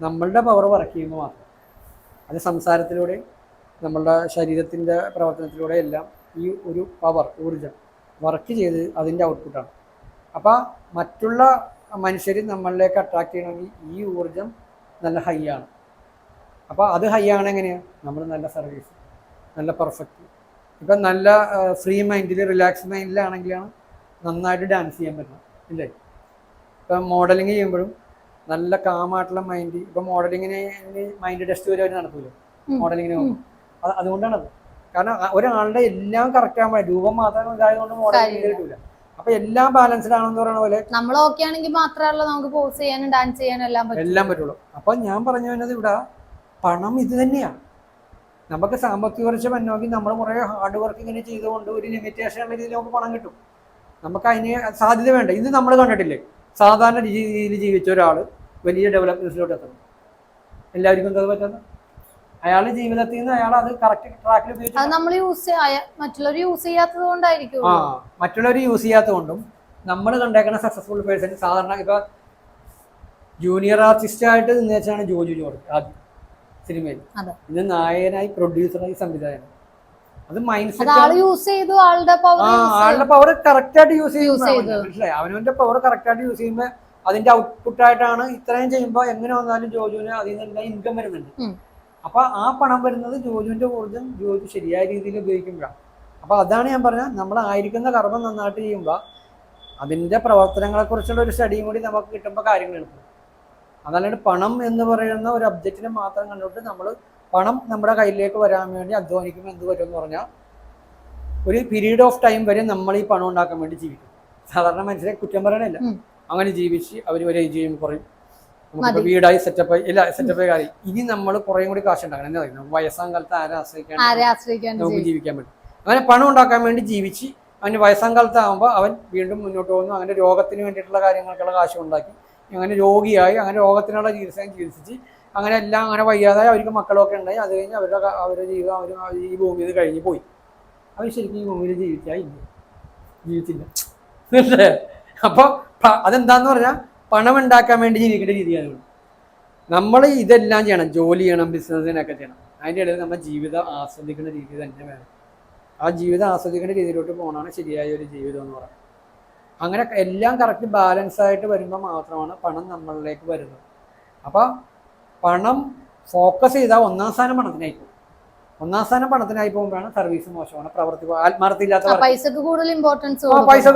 നമ്മളുടെ പവർ വർക്ക് ചെയ്യുമ്പോൾ മാത്രം. അത് സംസാരത്തിലൂടെ നമ്മളുടെ ശരീരത്തിന്റെ പ്രവർത്തനത്തിലൂടെ എല്ലാം ഈ ഒരു പവർ ഊർജം വർക്ക് ചെയ്ത് അതിന്റെ ഔട്ട്പുട്ടാണ് അപ്പോൾ മറ്റുള്ള മനുഷ്യർ നമ്മളിലേക്ക് അട്രാക്ട് ചെയ്യണമെങ്കിൽ ഈ ഊർജം നല്ല ഹൈ ആണ്. അപ്പോൾ അത് ഹൈ ആണ് എങ്ങനെയാണ് നമ്മൾ നല്ല സർവീസ് നല്ല പെർഫെക്റ്റ് ഇപ്പം നല്ല ഫ്രീ മൈൻഡിൽ റിലാക്സ് മൈൻഡിലാണെങ്കിലാണ് നന്നായിട്ട് ഡാൻസ് ചെയ്യാൻ പറ്റണം ഇല്ലേ? ഇപ്പം മോഡലിംഗ് ചെയ്യുമ്പോഴും നല്ല കാമായിട്ടുള്ള മൈൻഡ് ഇപ്പം മോഡലിങ്ങിനെ മൈൻഡ് ടെസ്റ്റ് വരെ അവർ നടത്തൂലോ മോഡലിങ്ങിനെ അത്. അതുകൊണ്ടാണത് കാരണം ഒരാളുടെ എല്ലാം കറക്റ്റ് ആകുമ്പോൾ രൂപം മാത്രം ഇതായതുകൊണ്ട് മോഡലിംഗ്. കിട്ടൂല അപ്പൊ എല്ലാം ബാലൻസ്ഡ് ആണെന്ന് പറയുന്ന പോലെ നമ്മൾ ഓക്കെ ആണെങ്കിൽ മാത്രമല്ല നമുക്ക് പോസ് ചെയ്യാനും ഡാൻസ് ചെയ്യാനും എല്ലാം എല്ലാം പറ്റുള്ളൂ. അപ്പൊ ഞാൻ പറഞ്ഞു വരുന്നത് ഇവിടെ പണം ഇത് തന്നെയാണ്. നമുക്ക് സാമ്പത്തിക വർഷം മുന്നോക്കി നമ്മൾ കുറേ ഹാർഡ് വർക്ക് ഇങ്ങനെ ചെയ്തുകൊണ്ട് ഒരു ലിമിറ്റേഷൻ ഉള്ള രീതിയിൽ നമുക്ക് പണം കിട്ടും. നമുക്ക് അതിന് സാധ്യത വേണ്ട. ഇത് നമ്മൾ കണ്ടിട്ടില്ലേ? സാധാരണ രീതിയിൽ ജീവിച്ച ഒരാൾ വലിയ ഡെവലപ്മെന്റ്സിലോട്ട് എത്തണം എല്ലാവർക്കും അത് പറ്റുന്നത് അയാളുടെ ജീവിതത്തിൽ നിന്ന് അയാൾ അത് കറക്റ്റ് ട്രാക്കിൽ ഉപയോഗിച്ചു നമ്മൾ യൂസ് മറ്റുള്ളവർ യൂസ് ചെയ്യാത്തത് കൊണ്ടായിരിക്കും. ആ മറ്റുള്ളവർ യൂസ് ചെയ്യാത്തതുകൊണ്ടും നമ്മൾ കണ്ടേക്കുന്ന സക്സസ്ഫുൾ പേഴ്സൺ സാധാരണ ഇപ്പൊ ജൂനിയർ ആർട്ടിസ്റ്റ് ആയിട്ട് നിന്നേച്ചാണ് ജോജു ജോർജ് ആദ്യം. സിനിമയിൽ. ഇത് നായകനായി പ്രൊഡ്യൂസറായി സംവിധായകൻ. അത് മൈൻഡ് സെറ്റ് യൂസ് ചെയ്തു ആളുടെ പവർ ആളുടെ പവർ കറക്റ്റ് ആയിട്ട് യൂസ് ചെയ്തു. മനസ്സിലായി? അവനവന്റെ പവർ കറക്റ്റ് ആയിട്ട് യൂസ് ചെയ്യുമ്പോൾ അതിന്റെ ഔട്ട്പുട്ട് ആയിട്ടാണ് ഇത്രയും ചെയ്യുമ്പോൾ എങ്ങനെ വന്നാലും ജോജുവിന് അതിൽ നിന്ന് ഇൻകം വരുന്നുണ്ട്. അപ്പൊ ആ പണം വരുന്നത് ജോജുവിന്റെ ഊർജം ജോജു ശരിയായ രീതിയിൽ ഉപയോഗിക്കുമ്പോഴാണ്. അപ്പൊ അതാണ് ഞാൻ പറഞ്ഞത്. നമ്മൾ ആയിരിക്കുന്ന കർമ്മം നന്നായിട്ട് ചെയ്യുമ്പോൾ അതിന്റെ പ്രവർത്തനങ്ങളെ കുറിച്ചുള്ള ഒരു സ്റ്റഡിയും കൂടി നമുക്ക് കിട്ടുമ്പോൾ കാര്യങ്ങൾ എളുപ്പം അതല്ലാണ്ട് പണം എന്ന് പറയുന്ന ഒരു ഒബ്ജക്റ്റിനെ മാത്രം കണ്ടിട്ട് നമ്മൾ പണം നമ്മുടെ കയ്യിലേക്ക് വരാൻ വേണ്ടി അധ്വാനിക്കുമ്പോൾ എന്ത് വരും എന്ന് പറഞ്ഞാൽ ഒരു പീരീഡ് ഓഫ് ടൈം വരെ നമ്മൾ ഈ പണം ഉണ്ടാക്കാൻ വേണ്ടി ജീവിക്കും. സാധാരണ മനുഷ്യരെ കുറ്റം പറയണില്ല അങ്ങനെ ജീവിച്ച് അവർ ഒരു ഏജ് ചെയ്യുമ്പോൾ കുറയും നമുക്ക് വീടായി സെറ്റപ്പ് ഇല്ല സെറ്റപ്പ് കാര്യം. ഇനി നമ്മൾ കുറേ കൂടി കാശ് ഉണ്ടാക്കണം. എന്താ പറയുക വയസ്സാം കാലത്ത് ആരെ ആശ്രയിക്കാൻ നമുക്ക് ജീവിക്കാൻ പറ്റും. അങ്ങനെ പണം ഉണ്ടാക്കാൻ വേണ്ടി ജീവിച്ച് അവന് വയസ്സാം കാലത്ത് ആകുമ്പോൾ അവൻ വീണ്ടും മുന്നോട്ട് പോകുന്നു. അങ്ങനെ രോഗത്തിന് വേണ്ടിയിട്ടുള്ള കാര്യങ്ങൾക്കുള്ള കാശ് ഉണ്ടാക്കി അങ്ങനെ രോഗിയായി അങ്ങനെ രോഗത്തിനുള്ള ചികിത്സയും ചികിത്സിച്ച് അങ്ങനെ എല്ലാം അങ്ങനെ വയ്യാതായി അവർക്ക് മക്കളൊക്കെ ഉണ്ടായി. അത് കഴിഞ്ഞ് അവരുടെ അവരുടെ ജീവിതം അവർ ഈ ഭൂമിയിൽ കഴിഞ്ഞ് പോയി. അവർ ശരിക്കും ഈ ഭൂമിയിൽ ജീവിച്ചാ ഇല്ല. ജീവിച്ചില്ല. അപ്പോൾ അതെന്താന്ന് പറഞ്ഞാൽ പണം ഉണ്ടാക്കാൻ വേണ്ടി ജീവിക്കേണ്ട രീതിയാണ് നമ്മൾ ഇതെല്ലാം ചെയ്യണം. ജോലി ചെയ്യണം ബിസിനസ്സിനൊക്കെ ചെയ്യണം. അതിന്റെ ഇടയിൽ നമ്മുടെ ജീവിതം ആസ്വദിക്കുന്ന രീതി തന്നെ വേണം. ആ ജീവിതം ആസ്വദിക്കേണ്ട രീതിയിലോട്ട് പോകണമാണ് ശരിയായ ഒരു ജീവിതം എന്ന് പറയുന്നത്. അങ്ങനെ എല്ലാം കറക്റ്റ് ബാലൻസ് ആയിട്ട് വരുമ്പോൾ മാത്രമാണ് പണം നമ്മളിലേക്ക് വരുന്നത്. അപ്പോൾ പണം ഫോക്കസ് ചെയ്താൽ ഒന്നാം സ്ഥാനം പണത്തിനായി പോകും ഒന്നാം സ്ഥാനം പണത്തിനായി പോകുമ്പോഴാണ് സർവീസ് മോശമാണ് പ്രവർത്തി ആത്മാർത്ഥയില്ലാത്ത. പൈസക്ക് കൂടുതൽ ഇമ്പോർട്ടൻസ് ആ പൈസ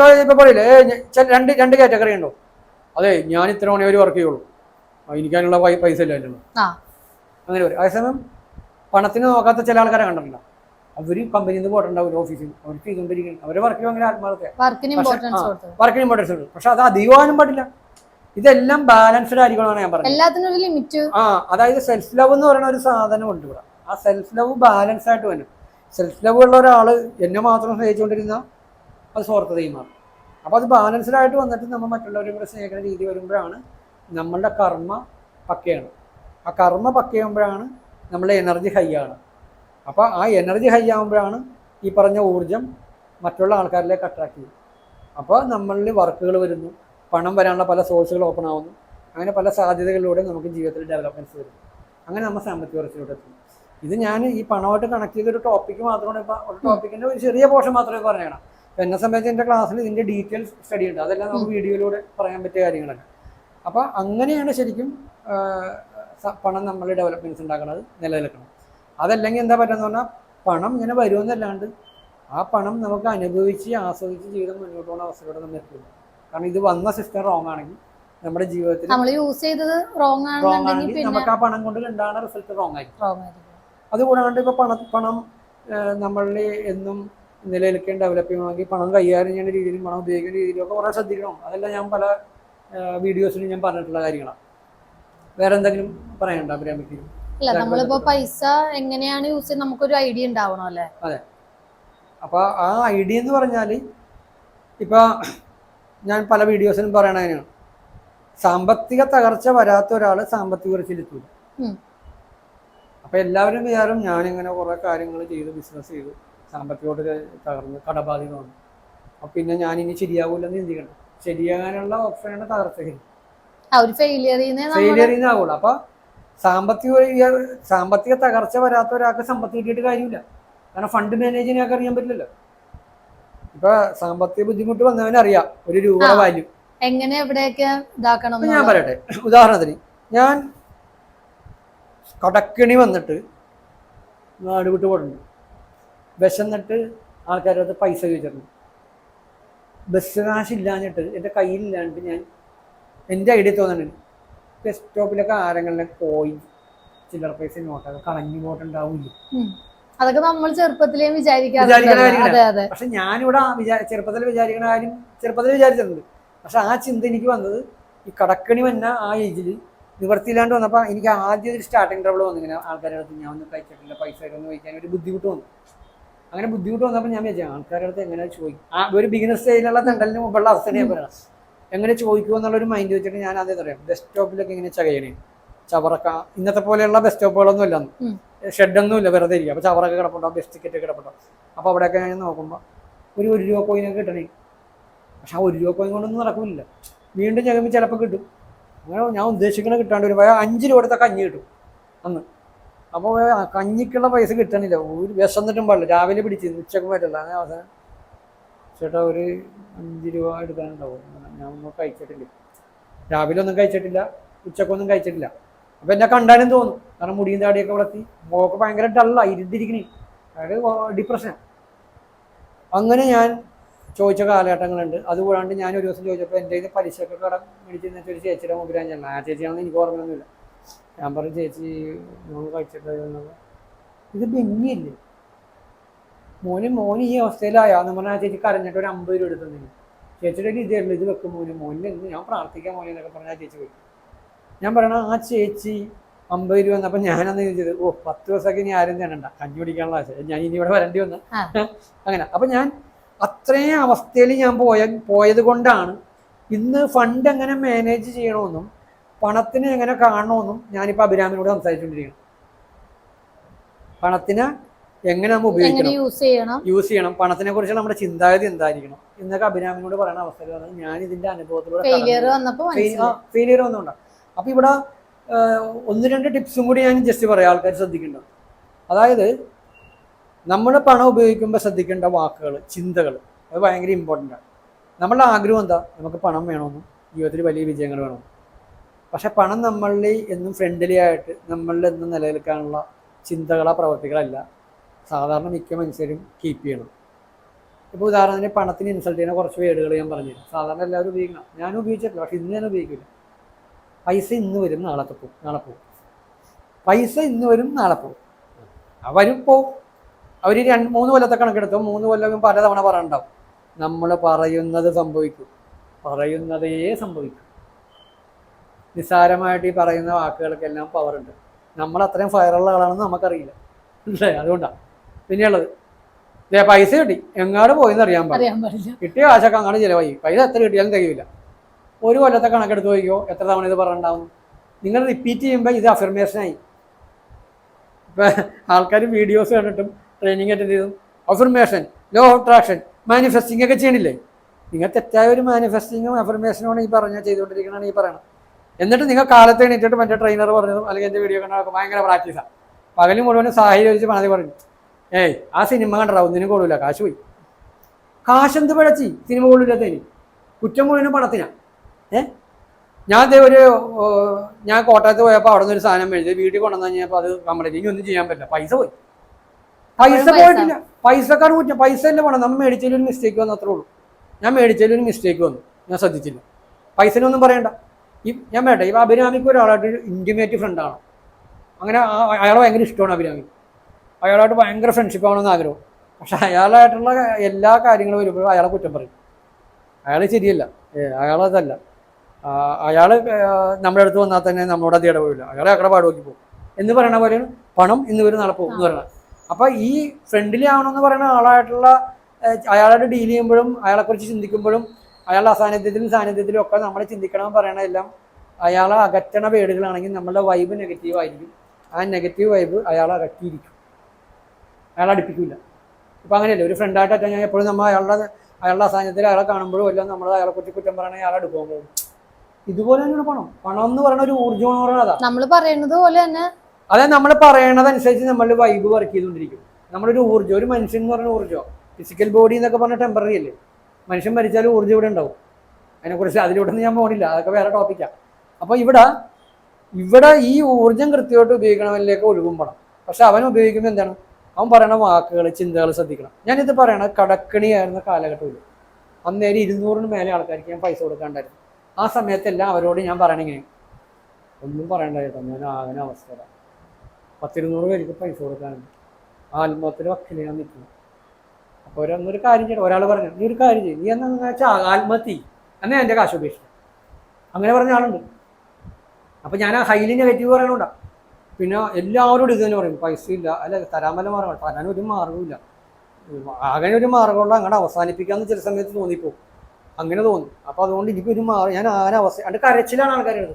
പറയില്ലേ രണ്ട് രണ്ട് കാറ്റഗറി ഉണ്ടോ? അതെ ഞാൻ ഇത്ര മണി വരെ വർക്ക് ചെയ്യുള്ളൂ. എനിക്കതിനുള്ള പൈസ ഇല്ലല്ലോ അങ്ങനെ വരും. അതേസമയം പണത്തിന് നോക്കാത്ത ചില ആൾക്കാരെ കണ്ടിട്ടുണ്ടോ അവർ കമ്പനിയിൽ നിന്ന് പോയിട്ടുണ്ടാവും ഓഫീസിൽ അവർക്ക് ചെയ്തുകൊണ്ടിരിക്കുന്നത് അവരെ വർക്ക് ഭയങ്കര ആത്മാർത്ഥ വർക്കിന് ഇമ്പോർട്ടൻസ് ഉണ്ട് പക്ഷെ അത് അധികമാകാനും പാടില്ല. ഇതെല്ലാം ബാലൻസ്ഡ് ആയിരിക്കണം ഞാൻ പറഞ്ഞത്. ആ അതായത് സെൽഫ് ലവ് എന്ന് പറയുന്ന ഒരു സാധനം ഉണ്ട് ഇവിടെ. ആ സെൽഫ് ലവ് ബാലൻസ് ആയിട്ട് വരും സെൽഫ് ലവ് ഉള്ള ഒരാൾ എന്നെ മാത്രം സ്നേഹിച്ചുകൊണ്ടിരുന്ന അത് സ്വാർത്ഥതയും മാറും. അപ്പോൾ അത് ബാലൻസ്ഡ് ആയിട്ട് വന്നിട്ട് നമ്മൾ മറ്റുള്ളവരെ കൂടെ സ്നേഹിക്കുന്ന രീതി വരുമ്പോഴാണ് നമ്മളുടെ കർമ്മ പക്കയാണ്. ആ കർമ്മ പക്കയാകുമ്പോഴാണ് നമ്മളുടെ എനർജി ഹൈ ആണ്. അപ്പോൾ ആ എനർജി ഹൈ ആകുമ്പോഴാണ് ഈ പറഞ്ഞ ഊർജം മറ്റുള്ള ആൾക്കാരിലേക്ക് അട്രാക്ട് ചെയ്യും അപ്പോൾ നമ്മളിൽ വർക്കുകൾ വരുന്നു പണം വരാനുള്ള പല സോഴ്സുകൾ ഓപ്പൺ ആവുന്നു അങ്ങനെ പല സാധ്യതകളിലൂടെ നമുക്ക് ജീവിതത്തിൽ ഡെവലപ്മെന്റ്സ് വരും. അങ്ങനെ നമ്മൾ സാമ്പത്തിക വളർച്ചയിലോട്ട് എത്തുന്നു. ഇത് ഞാൻ ഈ പണമായിട്ട് കണക്ട് ചെയ്ത ഒരു ടോപ്പിക്ക് മാത്രമാണ് ഇപ്പോൾ ഒരു ടോപ്പിക്കിന്റെ ഒരു ചെറിയ പോർഷൻ മാത്രമേ പറയണം. അപ്പോൾ എന്നെ സംബന്ധിച്ച് എന്റെ ക്ലാസ്സിൽ ഇതിന്റെ ഡീറ്റെയിൽസ് സ്റ്റഡി ഉണ്ട്. അതെല്ലാം നമുക്ക് വീഡിയോയിലൂടെ പറയാൻ പറ്റിയ കാര്യങ്ങളാണ്. അപ്പോൾ അങ്ങനെയാണ് ശരിക്കും പണം നമ്മൾ ഡെവലപ്മെന്റ്സ് ഉണ്ടാക്കുന്നത് നിലനിൽക്കണം അതല്ലെങ്കിൽ എന്താ പറ്റുന്ന പറഞ്ഞാൽ പണം ഇങ്ങനെ വരുമെന്നല്ലാണ്ട് ആ പണം നമുക്ക് അനുഭവിച്ച് ആസ്വദിച്ച് ജീവിതം മുന്നോട്ട് പോകുന്ന അവസ്ഥയിലൂടെ നമ്മൾ എത്തുള്ളൂ കാരണം ഇത് വന്ന സിസ്റ്റം റോങ് ആണെങ്കിൽ നമ്മുടെ ജീവിതത്തിൽ നമ്മൾ യൂസ് ചെയ്തത് റോങ് ആണെങ്കിൽ നമുക്ക് ആ പണം കൊണ്ട് ഉണ്ടാകുന്ന റിസൾട്ട് റോങ് ആയിരിക്കും. റോങ് ആയിരിക്കും. അതുകൂടാണ്ട് ഇപ്പൊ പണം പണം നമ്മളിൽ എന്നും നിലനിൽക്കേണ്ട ഡെവലപ്പ് ചെയ്യണമെങ്കിൽ പണം കൈകാര്യം ചെയ്യുന്ന രീതിയിലും പണം ഉപയോഗിക്കുന്ന രീതിയിലും ഒക്കെ കുറേ ശ്രദ്ധിക്കണം. അതെല്ലാം ഞാൻ പല വീഡിയോസിലും ഞാൻ പറഞ്ഞിട്ടുള്ള കാര്യങ്ങളാണ്. വേറെ എന്തെങ്കിലും പറയണ്ട അഭിരാമിക്ക്? അല്ല നമ്മളിപ്പോ പൈസ എങ്ങനെയാണ് യൂസ് ചെയ്യുന്നത് നമുക്കൊരു ഐഡിയ ഉണ്ടാവണം അല്ലേ? അതെ. അപ്പോൾ ആ ഐഡിയ എന്ന് പറഞ്ഞാൽ ഇപ്പൊ ഞാൻ പല വീഡിയോസിലും പറയണതിനാണ് സാമ്പത്തിക തകർച്ച വരാത്ത ഒരാൾ സാമ്പത്തിക ഉയർച്ചയിലെത്തൂല അപ്പൊ എല്ലാവരും വിചാരം ഞാനിങ്ങനെ കുറെ കാര്യങ്ങൾ ചെയ്ത് ബിസിനസ് ചെയ്തു സാമ്പത്തികമായിട്ട് തകർന്ന് കടബാധ്യത വന്നു അപ്പോൾ പിന്നെ ഇനി ശരിയാവൂലെന്ന് ചിന്തിക്കണം. ശരിയാകാനുള്ള ഓപ്ഷനാണ് തകർച്ചയിൽ ഫെയിലിയറിൽ സാമ്പത്തിക സാമ്പത്തിക തകർച്ച വരാത്ത ഒരാൾക്ക് സമ്പത്ത് കിട്ടിയിട്ട് കാര്യമില്ല. കാരണം ഫണ്ട് മാനേജ് ചെയ്യാനൊക്കെ അറിയാൻ പറ്റില്ലല്ലോ. ഇപ്പൊ സാമ്പത്തിക ബുദ്ധിമുട്ട് വന്നവനറിയാം ഒരു രൂപ. വാല്യൂ എങ്ങനെ എവിടെയൊക്കെ ഇതാക്കണം ഞാൻ പറയട്ടെ. ഉദാഹരണത്തിന് ഞാൻ കടക്കിണി വന്നിട്ട് നാട് വിട്ട് പോടുന്നു വിശന്നിട്ട് ആൾക്കാരത് പൈസ ചോദിച്ചിരുന്നു ബസ് കാശ് ഇല്ലാഞ്ഞിട്ട് എന്റെ കയ്യിലില്ലാണ്ട് ഞാൻ എന്റെ ഐഡിയ തോന്നുന്നുണ്ട് ബസ് സ്റ്റോപ്പിലൊക്കെ ആരെങ്കിലും പോയി ചില്ലറ പൈസ നോട്ടൊക്കെ കളഞ്ഞു പോയിട്ടുണ്ടാവില്ല? ഉം. അതൊക്കെ നമ്മൾ ചെറുപ്പത്തിലേ വിചാരിക്കാറുണ്ട് പക്ഷെ ഞാനിവിടെ ചെറുപ്പത്തിൽ വിചാരിക്കണ കാര്യം ചെറുപ്പത്തിൽ വിചാരിച്ചിട്ടുണ്ട്. പക്ഷെ ആ ചിന്ത എനിക്ക് വന്നത് ഈ കടക്കണി വന്ന ആ ഏജിൽ നിവർത്തിയില്ലാണ്ട് വന്നപ്പോൾ എനിക്ക് ആദ്യം ഒരു സ്റ്റാർട്ടിങ് ട്രബിൾ വന്നു ഇങ്ങനെ ആൾക്കാരുടെ അടുത്ത് ഞാൻ ഒന്നും കഴിച്ചിട്ടില്ല പൈസ ഒന്ന് ചോദിക്കാൻ ഒരു ബുദ്ധിമുട്ട് വന്നു. അങ്ങനെ ബുദ്ധിമുട്ട് വന്നപ്പോൾ ഞാൻ വിചാരിച്ചു ആൾക്കാരുടെ അടുത്ത് എങ്ങനെ ചോദിക്കും ആ ഒരു ബിഗിനസ് സ്റ്റേജിലുള്ള തെണ്ടലിന് മുമ്പുള്ള അവസ്ഥ ഞാൻ പറയണം. എങ്ങനെ ചോദിക്കുക എന്നുള്ളൊരു മൈൻഡ് വെച്ചിട്ട് ഞാൻ അതേ പറയാം. ബസ് സ്റ്റോപ്പിലൊക്കെ ഇങ്ങനെ ചകയണേ ചവറക്ക ഇന്നത്തെ പോലെയുള്ള ബസ് സ്റ്റോപ്പുകളൊന്നും ഇല്ല. ഷെഡൊന്നും ഇല്ല വെറുതെ ഇരിക്കുക. അപ്പോൾ ചവറൊക്കെ കിടപ്പുണ്ടാവും ബസ് ടിക്കറ്റ് കിടപ്പുണ്ടാവും അപ്പോൾ അവിടെയൊക്കെ ഞാൻ നോക്കുമ്പോൾ ഒരു ഒരു രൂപ കോയിനൊക്കെ കിട്ടണേ. പക്ഷെ ആ ഒരു രൂപ കോയിൻ കൊണ്ടൊന്നും നടക്കില്ല വീണ്ടും ഞങ്ങൾ ചിലപ്പോൾ കിട്ടും. അങ്ങനെ ഞാൻ ഉദ്ദേശിക്കണ കിട്ടാണ്ട് ഒരു അതായത് അഞ്ച് രൂപ കൊടുത്ത കഞ്ഞി കിട്ടും അന്ന്. അപ്പോൾ കഞ്ഞിക്കുള്ള പൈസ കിട്ടണില്ല. ഒരു വിശന്നിട്ടും പാടില്ല. രാവിലെ പിടിച്ച് ഉച്ചയ്ക്ക് പറ്റില്ല അങ്ങനെ അവസാനം. ചേട്ടാ ഒരു അഞ്ച് രൂപ എടുക്കാനുണ്ടാവും. ഞാൻ ഒന്നും കഴിച്ചിട്ടില്ല. രാവിലെ ഒന്നും കഴിച്ചിട്ടില്ല ഉച്ചക്കൊന്നും കഴിച്ചിട്ടില്ല. അപ്പം എന്നെ കണ്ടാലും തോന്നും കാരണം മുടിയും താടിയൊക്കെ വളർത്തി മോക്ക് ഭയങ്കര ഡള്ള ഇരുണ്ടിരിക്കണേ. അതായത് ഡിപ്രഷൻ അങ്ങനെ ഞാൻ ചോദിച്ച കാലഘട്ടങ്ങളുണ്ട്. അതുകൂടാണ്ട് ഞാൻ ഒരു ദിവസം ചോദിച്ചപ്പോൾ എന്റെ കയ്യിൽ പലിശയൊക്കെ കടം മേടിച്ചെന്ന് വെച്ചാൽ ഒരു ചേച്ചിയുടെ മുമ്പിൽ ഞാൻ ആ ചേച്ചിയാണെന്ന് എനിക്ക് ഓർമ്മയൊന്നുമില്ല. ഞാൻ പറഞ്ഞു ചേച്ചി മോന് കഴിച്ചിട്ടുള്ളത് ഇത് ബെന്നിയല്ലേ മോന് മോന് ഈ അവസ്ഥയിലായാന്ന് പറഞ്ഞാൽ ആ ചേച്ചി കരഞ്ഞിട്ട് ഒരു അമ്പത് രൂപ എടുത്തു ചേച്ചിയുടെ കയ്യിൽ ഇതേ വെക്കും മോന് മോനെ ഞാൻ പ്രാർത്ഥിക്കാൻ മോനെ എന്നൊക്കെ പറഞ്ഞാൽ ചേച്ചി പോയി ഞാൻ പറയണ ആ ചേച്ചി അമ്പത് രൂപ വന്നപ്പോൾ ഞാനന്ന് ചോദിച്ചത് ഓ പത്ത് ദിവസമൊക്കെ ഇനി ആരും തേടണ്ട കഞ്ഞി കുടിക്കാനുള്ള ആശ ഞാൻ ഇനി ഇവിടെ വരേണ്ടി വന്ന. [LAUGHS] അങ്ങനെ. അപ്പം ഞാൻ അത്രയും അവസ്ഥയിൽ ഞാൻ പോയ പോയത് കൊണ്ടാണ് ഇന്ന് ഫണ്ട് എങ്ങനെ മാനേജ് ചെയ്യണമെന്നും പണത്തിനെ എങ്ങനെ കാണണമെന്നും ഞാനിപ്പോൾ അഭിരാമിനോട് സംസാരിച്ചുകൊണ്ടിരിക്കണം പണത്തിനെ എങ്ങനെ നമ്മൾ ഉപയോഗിക്കണം? യൂസ് ചെയ്യണം? യൂസ് ചെയ്യണം. പണത്തിനെ കുറിച്ച് നമ്മുടെ ചിന്താഗതി എന്തായിരിക്കണം? എന്നൊക്കെ അഭിരാമിനോട് പറയുന്ന അവസരമാണ് ഞാൻ ഇതിന്റെ അനുഭവത്തിലൂടെ ഫെയിലിയർ ഒന്നുമില്ല അപ്പൊ ഇവിടെ ഒന്ന് രണ്ട് ടിപ്സും കൂടി ഞാൻ ജസ്റ്റ് പറയാം. ആൾക്കാർ ശ്രദ്ധിക്കേണ്ടത് അതായത് നമ്മുടെ പണം ഉപയോഗിക്കുമ്പോൾ ശ്രദ്ധിക്കേണ്ട വാക്കുകൾ ചിന്തകൾ അത് ഭയങ്കര ഇമ്പോർട്ടന്റ് ആണ് നമ്മളുടെ ആഗ്രഹം എന്താ? നമുക്ക് പണം വേണമെന്നും ജീവിതത്തിൽ വലിയ വിജയങ്ങൾ വേണം പക്ഷെ പണം നമ്മളിൽ എന്നും ഫ്രണ്ട്ലി ആയിട്ട് നമ്മളിൽ എന്നും നിലനിൽക്കാനുള്ള ചിന്തകളോ പ്രവർത്തികളല്ല. സാധാരണ മിക്ക മനുഷ്യരും കീപ്പ് ചെയ്യണം. ഇപ്പോൾ ഉദാഹരണത്തിന് പണത്തിന് ഇൻസൾട്ട് ചെയ്യുന്ന കുറച്ച് വേർഡുകൾ ഞാൻ പറഞ്ഞു സാധാരണ എല്ലാവരും ഉപയോഗിക്കണം. ഞാൻ ഉപയോഗിച്ചിട്ടില്ല പക്ഷെ ഇന്ന് ഞാൻ ഉപയോഗിക്കില്ല. പൈസ ഇന്ന് വരും നാളെ പോകും നാളെ പോകും. പൈസ ഇന്ന് വരും നാളെ പോകും. അവരും പോവും. അവർ രണ്ട് മൂന്ന് കൊല്ലത്തെ കണക്കെടുത്തു മൂന്ന് കൊല്ലം പലതവണ പറയണ്ടാവും നമ്മൾ പറയുന്നത് സംഭവിക്കും. പറയുന്നതേ സംഭവിക്കും. നിസ്സാരമായിട്ട് ഈ പറയുന്ന വാക്കുകൾക്കെല്ലാം പവറുണ്ട് നമ്മൾ അത്രയും ഫയറുള്ള ആളാണെന്ന് നമുക്കറിയില്ല. അല്ലേ? അതുകൊണ്ടാണ് പിന്നെയുള്ളത്. ഇതേ പൈസ കിട്ടി. എങ്ങാട് പോയെന്ന് അറിയാൻ പാടില്ല. പാടില്ല. കിട്ടിയ കാശൊക്കെ അങ്ങനെ ചിലവായി. പൈസ എത്ര കിട്ടിയാലും തികയില്ല ഒരു കൊല്ലത്തെ കണക്കെടുത്ത് നോക്കിയോ എത്ര തവണ ഇത് പറഞ്ഞിട്ടുണ്ടാവും. നിങ്ങൾ റിപ്പീറ്റ് ചെയ്യുമ്പോൾ ഇത് അഫർമേഷനായി ഇപ്പം ആൾക്കാർ വീഡിയോസ് കണ്ടിട്ടും ട്രെയിനിങ് അറ്റൻഡ് ചെയ്തും. Affirmation law attraction traction manifesting ഒക്കെ ചെയ്യണില്ലേ? നിങ്ങൾ തെറ്റായ ഒരു മാനിഫെസ്റ്റിങ്ങും അഫർമേഷനുമാണ് ഈ പറഞ്ഞ ചെയ്തുകൊണ്ടിരിക്കണമെന്ന് ഈ പറയണം എന്നിട്ട് നിങ്ങൾ കാലത്ത് എണീറ്റിട്ട് മറ്റേ ട്രെയിനർ പറഞ്ഞതും അല്ലെങ്കിൽ എന്റെ വീഡിയോ കണ്ടതൊക്കെ ഭയങ്കര പ്രാക്ടീസാണ് പകലും മുഴുവൻ സാഹചര്യം വെച്ച് പണതി പറഞ്ഞു. ഏയ് ആ സിനിമ കണ്ടടാ ഒന്നിനും കൊള്ളൂല. കാശ് പോയി. കാശ് എന്ത് പിഴച്ചി? സിനിമ കൊള്ളില്ലാത്തതിന് കുറ്റം മുഴുവനും പണത്തിനാ. ഏ? ഞാൻ ദേ ഒരു ഞാൻ കോട്ടയത്ത് പോയപ്പോൾ അവിടെ നിന്ന് ഒരു സാധനം മേടിച്ചു വീട്ടിൽ കൊണ്ടുവന്നു കഴിഞ്ഞപ്പോൾ അത് കംപ്ലൈന്റ് ഇനി ഒന്നും ചെയ്യാൻ പറ്റില്ല. പൈസ പോയി. പൈസ. പോയിട്ടില്ല. പൈസക്കാണ് കുറ്റം. പൈസ തന്നെ പണം നമ്മൾ മേടിച്ചതിൽ ഒരു മിസ്റ്റേക്ക് വന്നു അത്രേ ഉള്ളൂ. ഞാൻ മേടിച്ചതിൽ ഒരു മിസ്റ്റേക്ക് വന്നു. ഞാൻ ശ്രദ്ധിച്ചില്ല. പൈസനൊന്നും പറയണ്ട. ഈ ഞാൻ വേണ്ട ഈ അഭിരാമിക്ക് ഒരാളായിട്ട് ഇന്റിമേറ്റ് ഫ്രണ്ടാണ് അങ്ങനെ അയാൾ അയാളെ ഭയങ്കര ഇഷ്ടമാണ് അഭിരാമി അയാളായിട്ട് ഭയങ്കര ഫ്രണ്ട്ഷിപ്പ് ആവണമെന്ന് ആഗ്രഹം. പക്ഷെ അയാളായിട്ടുള്ള എല്ലാ കാര്യങ്ങളും വരുമ്പോഴും അയാളെ കുറ്റം പറയും. അയാൾ ശരിയല്ല. അയാളതല്ല അയാൾ നമ്മുടെ അടുത്ത് വന്നാൽ തന്നെ നമ്മളോട് അത് ഇടപെടില്ല. അയാളെ അക്കടെ പാട് നോക്കി പോകും. എന്ന് പറയണ പോലെ പണം ഇന്ന് വരും നാളെ പോകും എന്ന് പറയണം അപ്പോൾ ഈ ഫ്രണ്ട്ലി ആവണമെന്ന് പറയുന്ന ആളായിട്ടുള്ള അയാളായിട്ട് ഡീൽ ചെയ്യുമ്പോഴും അയാളെക്കുറിച്ച് ചിന്തിക്കുമ്പോഴും അയാളുടെ അസാന്നിധ്യത്തിലും സാന്നിധ്യത്തിലും ഒക്കെ നമ്മൾ ചിന്തിക്കണമെന്ന് പറയണ എല്ലാം അയാളെ അകറ്റണ വേടുകളാണെങ്കിൽ നമ്മളുടെ വൈബ് നെഗറ്റീവ് ആയിരിക്കും. ആ നെഗറ്റീവ് വൈബ് അയാളെ അകറ്റിയിരിക്കും. അയാളെ അടുപ്പിക്കില്ല ഇപ്പം അങ്ങനെയല്ലേ? ഒരു ഫ്രണ്ടായിട്ട് ഞാൻ എപ്പോഴും നമ്മൾ അയാളുടെ അയാളുടെ അസാന്നിധ്യത്തിൽ അയാളെ കാണുമ്പോഴും എല്ലാം നമ്മൾ അയാളെ കുറ്റി കുറ്റം പറയണേ അയാളെ അടുപ്പം പോകും. ഇതുപോലെ തന്നെയാണ് പണം. പണം എന്ന് പറയുന്ന ഒരു ഊർജം എന്ന് പറയുന്നത് നമ്മൾ പറയുന്നത് പോലെ തന്നെ അതായത് നമ്മൾ പറയണതനുസരിച്ച് നമ്മൾ വൈബ് വർക്ക് ചെയ്തുകൊണ്ടിരിക്കും. നമ്മളൊരു ഊർജം ഒരു മനുഷ്യൻ എന്ന് പറയുന്ന ഊർജം. ഫിസിക്കൽ ബോഡി എന്നൊക്കെ പറഞ്ഞ ടെമ്പററി അല്ലേ? മനുഷ്യൻ മരിച്ചാലും ഊർജം ഇവിടെ ഉണ്ടാവും. അതിനെക്കുറിച്ച് അതിലൂടെ ഞാൻ പോകണില്ല അതൊക്കെ വേറെ ടോപ്പിക്കാണ് അപ്പോൾ ഇവിടെ ഇവിടെ ഈ ഊർജം കൃത്യമായിട്ട് ഉപയോഗിക്കണവനിലേക്ക് ഒഴുകും പണം. പക്ഷെ അവൻ ഉപയോഗിക്കുമ്പോൾ എന്താണ്? അവൻ പറയണ വാക്കുകൾ ചിന്തകൾ ശ്രദ്ധിക്കണം. ഞാനിത് പറയണ കടക്കണിയായിരുന്ന കാലഘട്ടമില്ല അന്നേരം ഇരുന്നൂറിന് മേലെ ആൾക്കാർക്ക് ഞാൻ പൈസ കൊടുക്കാണ്ടായിരുന്നു. ആ സമയത്തെല്ലാം അവരോട് ഞാൻ പറയണിങ്ങനെ ഒന്നും പറയണ്ട കേട്ടോ ഞാൻ ആകെ അവസ്ഥ പത്തിരുന്നൂറ് പേർക്ക് പൈസ കൊടുക്കാനുണ്ട്. ആത്മഹത്യ വക്കിൽ ഞാൻ നിൽക്കുന്നു. അപ്പോൾ ഒരന്നൊരു കാര്യം ചെയ്യണം ഒരാൾ പറഞ്ഞു നീ ഒരു കാര്യം ചെയ്യും നീ എന്നാ വെച്ചാൽ ആത്മഹത്യ എന്നാൽ എന്നാ എന്റെ കാശ് ഉപേക്ഷിക്കും. അങ്ങനെ പറഞ്ഞ ആളുണ്ട്. അപ്പം ഞാൻ ആ ഹൈലി നെഗറ്റീവ് പറയണോണ്ടാ പിന്നെ എല്ലാവരോടും ഇത് തന്നെ പറയും പൈസ ഇല്ല. അല്ല തരാൻ മാർഗം തരാൻ ഒരു മാർഗമില്ല ആകെ ഒരു മാർഗമുള്ള അങ്ങനെ അവസാനിപ്പിക്കാന്ന് ചില സമയത്ത് തോന്നിപ്പോകും അങ്ങനെ തോന്നും. അപ്പോൾ അതുകൊണ്ട് എനിക്ക് ഒരു മാർഗം ഞാൻ ആന അവസ്ഥ എന്റെ കരച്ചിലാണ് ആൾക്കാരുള്ളത്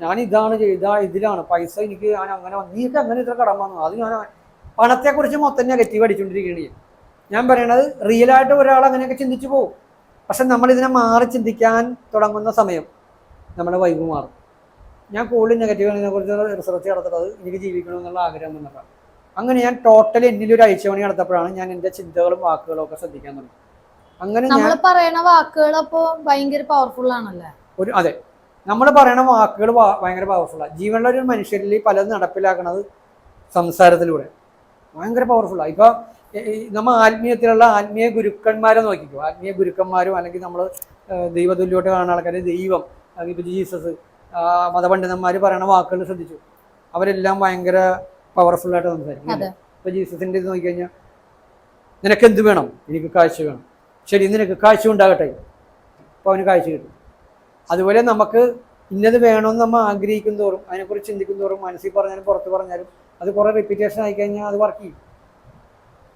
ഞാൻ ഇതാണ് ചെയ്ത ഇതിലാണ്. പൈസ എനിക്ക് ഞാൻ അങ്ങനെ. നീക്ക് അങ്ങനെ ഇത്ര കടം വന്നു. അത് ഞാൻ പണത്തെക്കുറിച്ച് മൊത്തം നെഗറ്റീവ് അടിച്ചുകൊണ്ടിരിക്കുകയാണ് ഞാൻ. ഞാൻ പറയണത് റിയലായിട്ട് ഒരാൾ അങ്ങനെയൊക്കെ ചിന്തിച്ചു പോകും പക്ഷെ നമ്മൾ ഇതിനെ മാറി ചിന്തിക്കാൻ തുടങ്ങുന്ന സമയം നമ്മുടെ വൈബ് മാറും. ഞാൻ കൂടുതൽ നെഗറ്റീവിനെ കുറിച്ച് റിസർച്ച് നടത്തുന്നത് എനിക്ക് ജീവിക്കണം എന്നുള്ള ആഗ്രഹം എന്നുള്ളതാണ് അങ്ങനെ ഞാൻ ടോട്ടലി എന്നിലൊരു ഒരു അഴിച്ചുപണി നടത്തപ്പോഴാണ് ഞാൻ എന്റെ ചിന്തകളും വാക്കുകളും ഒക്കെ ശ്രദ്ധിക്കാൻ തുടങ്ങി. അങ്ങനെ നമ്മൾ പറയണ വാക്കുകൾ അപ്പോ ഭയങ്കര പവർഫുൾ ആണല്ലേ? ഒരു അതെ. നമ്മൾ പറയണ വാക്കുകൾ ഭയങ്കര ആണ് ജീവനുള്ള ഒരു മനുഷ്യരിൽ പലതും നടപ്പിലാക്കുന്നത് സംസാരത്തിലൂടെ. ഭയങ്കര പവർഫുള്ളാണ് ഇപ്പൊ ഈ- ഈ നമ്മ ആത്മീയത്തിലുള്ള ആത്മീയ ഗുരുക്കന്മാരെ നോക്കിക്കോ. ആത്മീയ ഗുരുക്കന്മാരും അല്ലെങ്കിൽ നമ്മൾ ദൈവതുല്യോട്ട് കാണുന്ന ആൾക്കാർ ദൈവം അല്ലെങ്കിൽ ജീസസ് മതപണ്ഡിതന്മാർ പറയുന്ന വാക്കുകൾ ശ്രദ്ധിച്ചു. അവരെല്ലാം ഭയങ്കര പവർഫുൾ ആയിട്ട് സംസാരിക്കും. ഇപ്പൊ ജീസസിന്റെ ഇത് നോക്കിക്കഴിഞ്ഞാൽ നിനക്ക് എന്ത് വേണം? എനിക്ക് കാഴ്ച വേണം. ശരി നിനക്ക് കാഴ്ച ഉണ്ടാകട്ടെ. അപ്പോൾ അവന് കാഴ്ച കിട്ടും. അതുപോലെ നമുക്ക് ഇന്നത് വേണമെന്ന് നമ്മൾ ആഗ്രഹിക്കും തോറും അതിനെക്കുറിച്ച് ചിന്തിക്കും തോറും മനസ്സിൽ പറഞ്ഞാലും പുറത്ത് പറഞ്ഞാലും അത് കുറേ റിപ്പീറ്റേഷൻ ആയി കഴിഞ്ഞാൽ അത് വർക്ക് ചെയ്യും.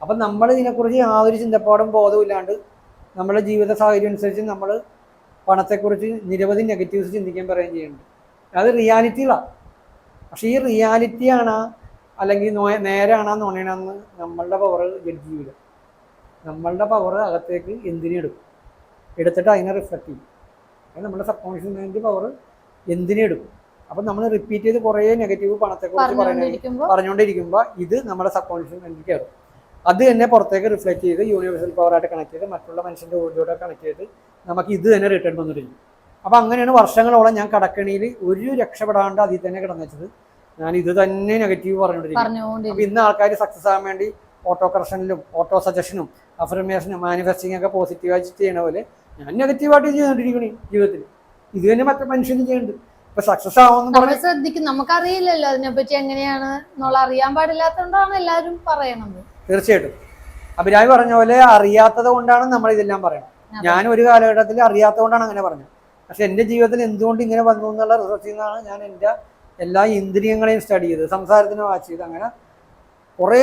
അപ്പം നമ്മൾ ഇതിനെക്കുറിച്ച് യാതൊരു ചിന്തപ്പാടും ബോധവും ഇല്ലാണ്ട് നമ്മുടെ ജീവിത സാഹചര്യം അനുസരിച്ച് നമ്മൾ പണത്തെക്കുറിച്ച് നിരവധി നെഗറ്റീവ്സ് ചിന്തിക്കാൻ പറയുകയും ചെയ്യുന്നുണ്ട്. അത് റിയാലിറ്റികളാണ് പക്ഷേ ഈ റിയാലിറ്റിയാണ് അല്ലെങ്കിൽ നോ- നേരാണോ നുണയാണെന്ന് നമ്മളുടെ പവർ ജഡ്ജ് ചെയ്യില്ല നമ്മളുടെ പവർ അകത്തേക്ക് എന്തിനും എടുക്കും? എടുത്തിട്ട് അതിനെ റിഫ്ലക്റ്റ് ചെയ്യും. അത് നമ്മുടെ സബ് കോൺഷ്യസ് മൈൻഡ് പവർ എന്തിനും എടുക്കും? അപ്പം നമ്മൾ റിപ്പീറ്റ് ചെയ്ത് കുറേ നെഗറ്റീവ് പണത്തെക്കുറിച്ച് പറയുന്നത് പറഞ്ഞുകൊണ്ടിരിക്കുമ്പോ? പറഞ്ഞുകൊണ്ടിരിക്കുമ്പോൾ ഇത് നമ്മുടെ സബ് കോൺഷ്യസ് മൈൻഡിൽ കയറും അത് തന്നെ പുറത്തേക്ക് റിഫ്ലക്റ്റ് ചെയ്ത് യൂണിവേഴ്സൽ പവറായിട്ട് കണക്ട് ചെയ്ത് മറ്റുള്ള മനുഷ്യന്റെ ഊർജയോടെ കണക്ട് ചെയ്ത് നമുക്ക് ഇത് തന്നെ റിട്ടേൺ വന്നിട്ടുണ്ട് അപ്പോൾ അങ്ങനെയാണ് വർഷങ്ങളോളം ഞാൻ കടക്കണിയിൽ ഒരു രക്ഷപ്പെടാണ്ട് അതിൽ തന്നെ കിടന്നുവെച്ചത് ഞാൻ ഇത് തന്നെ നെഗറ്റീവ് പറഞ്ഞുകൊണ്ടിരിക്കും അപ്പോൾ പറഞ്ഞുകൊണ്ടിരിക്കും ഇന്ന് ആൾക്കാർ സക്സസ് ആകാൻ വേണ്ടി ഓട്ടോ കറക്ഷനിലും ഓട്ടോ സജഷനും അഫർമേഷനും മാനിഫെസ്റ്റിംഗ് ഒക്കെ പോസിറ്റീവായിട്ട് ചെയ്യണ പോലെ ഞാൻ നെഗറ്റീവായിട്ട് ചെയ്തുകൊണ്ടിരിക്കണേ ജീവിതത്തിൽ. ഇത് തന്നെ മറ്റേ മനുഷ്യന് ചെയ്യുന്നുണ്ട്. ഇപ്പൊ സക്സസ് ആവുമെന്ന് ശ്രദ്ധിക്കും. നമുക്കറിയില്ലല്ലോ അതിനെപ്പറ്റി എങ്ങനെയാണ് അറിയാൻ പാടില്ലാത്തതുകൊണ്ടാണ് എല്ലാവരും പറയണത്. തീർച്ചയായിട്ടും. അഭിരാമി പറഞ്ഞ പോലെ അറിയാത്തത് കൊണ്ടാണ് നമ്മൾ ഇതെല്ലാം പറയുന്നത്. ഞാൻ ഒരു കാലഘട്ടത്തിൽ അറിയാത്തതുകൊണ്ടാണ് അങ്ങനെ പറഞ്ഞത്. പക്ഷെ എന്റെ ജീവിതത്തിൽ എന്തുകൊണ്ട് ഇങ്ങനെ വന്നു എന്നുള്ള റിസർച്ചിൽ നിന്നാണ് ഞാൻ എന്റെ എല്ലാ ഇന്ദ്രിയങ്ങളെയും സ്റ്റഡി ചെയ്ത് സംസാരത്തിന് വാച്ച് ചെയ്ത്. അങ്ങനെ കുറേ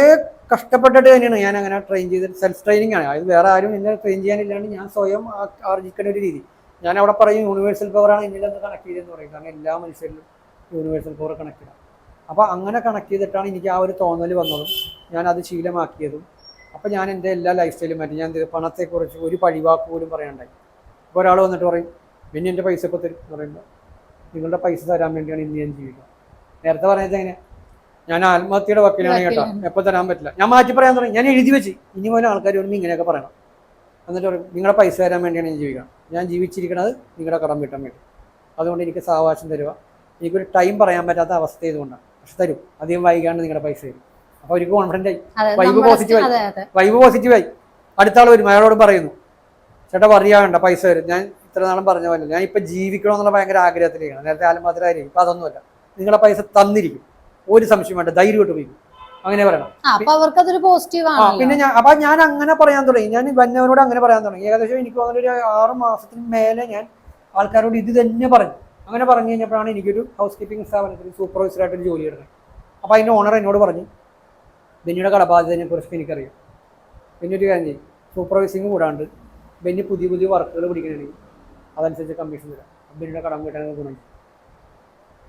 കഷ്ടപ്പെട്ടിട്ട് തന്നെയാണ് ഞാൻ അങ്ങനെ ട്രെയിൻ ചെയ്ത്. സെൽഫ് ട്രെയിനിങ് ആണ്. അതായത് വേറെ ആരും എന്നെ ട്രെയിൻ ചെയ്യാനില്ലാണ്ട് ഞാൻ സ്വയം ആർജിക്കേണ്ട ഒരു രീതി. ഞാൻ അവിടെ പറയും യൂണിവേഴ്സൽ പവറാണ് എന്നിലൊന്ന് കണക്ട് ചെയ്തെന്ന് പറയും. കാരണം എല്ലാ മനുഷ്യരിലും യൂണിവേഴ്സൽ പവർ കണക്ട് ചെയ്യണം. അപ്പോൾ അങ്ങനെ കണക്ട് ചെയ്തിട്ടാണ് എനിക്ക് ആ ഒരു തോന്നൽ വന്നതും ഞാൻ അത് ശീലമാക്കിയതും അപ്പോൾ ഞാൻ എന്റെ എല്ലാ ലൈഫ് സ്റ്റൈലും മാറ്റി ഞാൻ പണത്തെക്കുറിച്ച് ഒരു പഴിവാക്ക് പോലും പറയാണ്ടായി. അപ്പോൾ ഒരാൾ വന്നിട്ട് പറയും പിന്നെ എന്റെ പൈസ ഇപ്പോൾ തരും. എന്ന് പറയുമ്പോൾ നിങ്ങളുടെ പൈസ തരാൻ വേണ്ടിയാണ് ഇന്ന് ഞാൻ ജീവിക്കുക നേരത്തെ പറഞ്ഞത് എങ്ങനെ? ഞാൻ ആത്മഹത്യയുടെ വക്കീലാണ് കേട്ടോ. എപ്പോൾ തരാൻ പറ്റില്ല. ഞാൻ മാറ്റി പറയാൻ തുടങ്ങി. ഞാൻ എഴുതി വെച്ച്. ഇനി പോലെ ആൾക്കാർ വരുമ്പോൾ ഇങ്ങനെയൊക്കെ പറയണം. എന്നിട്ട് പറയും നിങ്ങളുടെ പൈസ തരാൻ വേണ്ടിയാണ് ഞാൻ ജീവിക്കണം ഞാൻ ജീവിച്ചിരിക്കുന്നത് നിങ്ങളുടെ കടം വീട്ടാൻ വേണ്ടി. അതുകൊണ്ട് എനിക്ക് സാവകാശം തരുക. എനിക്കൊരു ടൈം പറയാൻ പറ്റാത്ത അവസ്ഥ ഇതുകൊണ്ടാണ് പക്ഷെ തരും. അധികം വൈകാണ്ട് നിങ്ങളുടെ പൈസ തരും. അപ്പോൾ അവർക്ക് കോൺഫിഡന്റ് ആയി. വൈബ് പോസിറ്റീവ് ആയി. വൈബ് പോസിറ്റീവ് പോസിറ്റീവായി അടുത്ത ആൾ വരും അയാളോട് പറയുന്നു ചേട്ടാ പറയാണ്ട പൈസ വരും ഞാൻ ഇത്ര നാളും പറഞ്ഞ പോലെ ഞാൻ ഇപ്പൊ ജീവിക്കണമെന്നുള്ള ഭയങ്കര ആഗ്രഹത്തിലേക്കാണ് നേരത്തെ ആത്മഹത്യരായിരിക്കും ഇപ്പൊ അതൊന്നുമല്ല. നിങ്ങളെ പൈസ തന്നിരിക്കും. ഒരു സംശയം വേണ്ട. ധൈര്യമായിട്ട് പോയി. അങ്ങനെ പറയണം. പിന്നെ ഞാൻ അപ്പൊ ഞാൻ അങ്ങനെ പറയാൻ തുടങ്ങി. ഞാൻ വന്നവരോട് അങ്ങനെ പറയാൻ തുടങ്ങി. ഏകദേശം എനിക്ക് അങ്ങനെ ഒരു ആറ് മാസത്തിന് മേലെ ഞാൻ ആൾക്കാരോട് ഇത് തന്നെ പറഞ്ഞു. അങ്ങനെ പറഞ്ഞു കഴിഞ്ഞപ്പോഴാണ് എനിക്കൊരു ഹൗസ് കീപ്പിംഗ് സ്ഥാപനത്തിൽ സൂപ്പർവൈസറായിട്ട് ഒരു ജോലി എടുക്കുന്നത് അപ്പൊ അതിന്റെ ഓണർ എന്നോട് പറഞ്ഞു ബെന്നിയുടെ കടബാധ്യതയെ കുറിച്ച് എനിക്കറിയാം. പിന്നെ ഒരു കാര്യം ചെയ്യും. സൂപ്പർവൈസിങ് കൂടാണ്ട് ബെന്നി പുതിയ പുതിയ വർക്കുകൾ പിടിക്കണമെങ്കിൽ അതനുസരിച്ച് കമ്മീഷൻ തരാം ബെന്നിയുടെ കടം വീട്ടാൻ ഗുണം.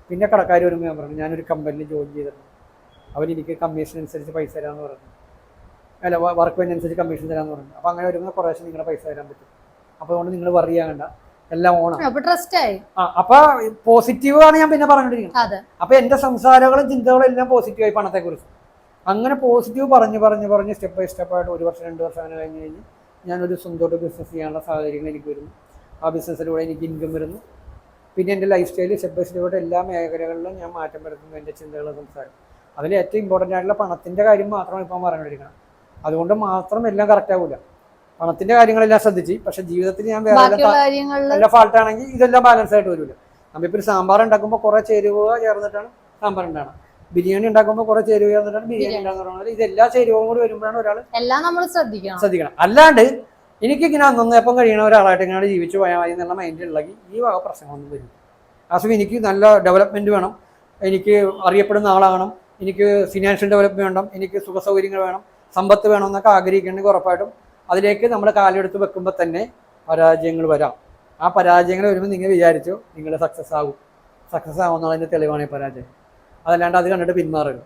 പിന്നെ കടക്കാർ വരുമ്പോൾ ഞാൻ പറഞ്ഞു ഞാനൊരു കമ്പനിയിൽ ജോലി ചെയ്തിട്ടുണ്ട്. അവരെനിക്ക് കമ്മീഷൻ അനുസരിച്ച് പൈസ തരാമെന്ന് പറഞ്ഞു. അല്ല വർക്ക് അനുസരിച്ച് കമ്മീഷൻ തരാമെന്ന് പറഞ്ഞു. അപ്പോൾ അങ്ങനെ വരുമ്പോൾ കുറേശ്ശെ നിങ്ങളുടെ പൈസ തരാൻ പറ്റും. അപ്പോൾ അതുകൊണ്ട് നിങ്ങൾ വറി ആകണ്ട. എല്ലാം ഓണം അപ്പൊ പോസിറ്റീവ് ആണ് ഞാൻ പിന്നെ പറഞ്ഞോണ്ടിരിക്കുന്നത്. അപ്പൊ എന്റെ സംസാരങ്ങളും ചിന്തകളും എല്ലാം പോസിറ്റീവായി പണത്തെ കുറിച്ച് അങ്ങനെ പോസിറ്റീവ് പറഞ്ഞ് പറഞ്ഞ് പറഞ്ഞ് സ്റ്റെപ്പ് ബൈ സ്റ്റെപ്പായിട്ട് ഒരു വർഷം രണ്ട് വർഷം അങ്ങനെ കഴിഞ്ഞ് കഴിഞ്ഞ് ഞാനൊരു സ്വന്തമായിട്ട് ബിസിനസ് ചെയ്യാനുള്ള സാഹചര്യങ്ങൾ എനിക്ക് വരുന്നു. ആ ബിസിനസ്സിലൂടെ എനിക്ക് ഇൻകം വരുന്നു. പിന്നെ എന്റെ ലൈഫ് സ്റ്റൈൽ സ്റ്റെപ്പ് ബൈ സ്റ്റെപ്പായിട്ട് എല്ലാ മേഖലകളിലും ഞാൻ മാറ്റം വരുത്തുന്നു എന്റെ ചിന്തകളും സംസാരം. അതിൽ ഏറ്റവും ഇമ്പോർട്ടന്റ് ആയിട്ടുള്ള പണത്തിന്റെ കാര്യം മാത്രമാണ് ഇപ്പം പറഞ്ഞുകൊണ്ടിരിക്കണം അതുകൊണ്ട് മാത്രം എല്ലാം കറക്റ്റ് ആവില്ല പണത്തിന്റെ കാര്യങ്ങളെല്ലാം ശ്രദ്ധിച്ച് പക്ഷെ ജീവിതത്തിൽ ഞാൻ വേറെ ഫാൾട്ടാണെങ്കിൽ ഫാൾട്ട് ആണെങ്കിൽ ഇതെല്ലാം ബാലൻസ് ആയിട്ട് വരില്ല നമ്മളിപ്പോൾ ഒരു സാമ്പാർ ഉണ്ടാക്കുമ്പോൾ കുറേ ചേരുവ ചേർന്നിട്ടാണ് സാമ്പാർ ഉണ്ടാകണം ബിരിയാണി ഉണ്ടാക്കുമ്പോൾ കുറെ ചേരുവ ബിരിയാണി ബിരിയാണി. ഇത് എല്ലാ ചേരുവകളും കൂടി വരുമ്പോഴാണ് ഒരാൾ എല്ലാം നമ്മൾ ശ്രദ്ധിക്കണം. ശ്രദ്ധിക്കണം. അല്ലാണ്ട് എനിക്ക് എനിക്കിങ്ങനെ നന്നപ്പം കഴിയണ ഒരാളായിട്ട് ഇങ്ങനെ ജീവിച്ചു പോയാൽ മതി എന്നുള്ള മൈൻഡിൽ ഉള്ളെങ്കിൽ ഈ വക പ്രശ്നങ്ങളൊന്നും വരും അസുഖം എനിക്ക് നല്ല ഡെവലപ്മെന്റ് വേണം. എനിക്ക് അറിയപ്പെടുന്ന ആളാകണം. എനിക്ക് ഫിനാൻഷ്യൽ ഡെവലപ്മെന്റ് വേണം. എനിക്ക് സുഖ സൗകര്യങ്ങൾ വേണം. സമ്പത്ത് വേണം എന്നൊക്കെ ആഗ്രഹിക്കണമെങ്കിൽ ഉറപ്പായിട്ടും അതിലേക്ക് നമ്മൾ കാലെടുത്ത് വെക്കുമ്പോൾ തന്നെ പരാജയങ്ങൾ വരാം. ആ പരാജയങ്ങൾ വരുമ്പോൾ നിങ്ങൾ വിചാരിച്ചു നിങ്ങൾ സക്സസ് ആകും സക്സസ് ആവുന്നതിന്റെ തെളിവാണ് ഈ പരാജയം. അതല്ലാണ്ട് അത് കണ്ടിട്ട് പിന്മാറുക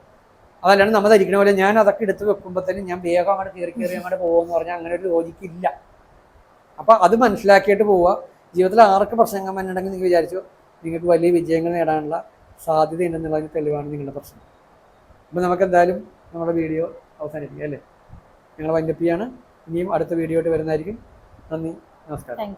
അതല്ലാണ്ട് നമ്മൾ ധരിക്കണ പോലെ ഞാൻ അതൊക്കെ എടുത്ത് വെക്കുമ്പോൾ തന്നെ ഞാൻ വേഗം അങ്ങോട്ട് കയറി കയറി അങ്ങോട്ട് പോകുമെന്ന് പറഞ്ഞാൽ അങ്ങനെ ഒരു ലോജിക്ക് ഇല്ല. അപ്പം അത് മനസ്സിലാക്കിയിട്ട് പോവുക. ജീവിതത്തിൽ ആർക്ക് പ്രശ്നങ്ങൾ വന്നിട്ടുണ്ടെങ്കിൽ നിങ്ങൾ വിചാരിച്ചു നിങ്ങൾക്ക് വലിയ വിജയങ്ങൾ നേടാനുള്ള സാധ്യത ഉണ്ടെന്നുള്ളതിന് തെളിവാണ് നിങ്ങളുടെ പ്രശ്നം. അപ്പോൾ നമുക്ക് എന്തായാലും നമ്മുടെ വീഡിയോ അവസാനിപ്പിക്കുക അല്ലേ? ഞങ്ങൾ വൈൻഡപ്പിയാണ് ഇനിയും അടുത്ത വീഡിയോ ആയിട്ട് വരുന്നതായിരിക്കും. നന്ദി. നമസ്കാരം.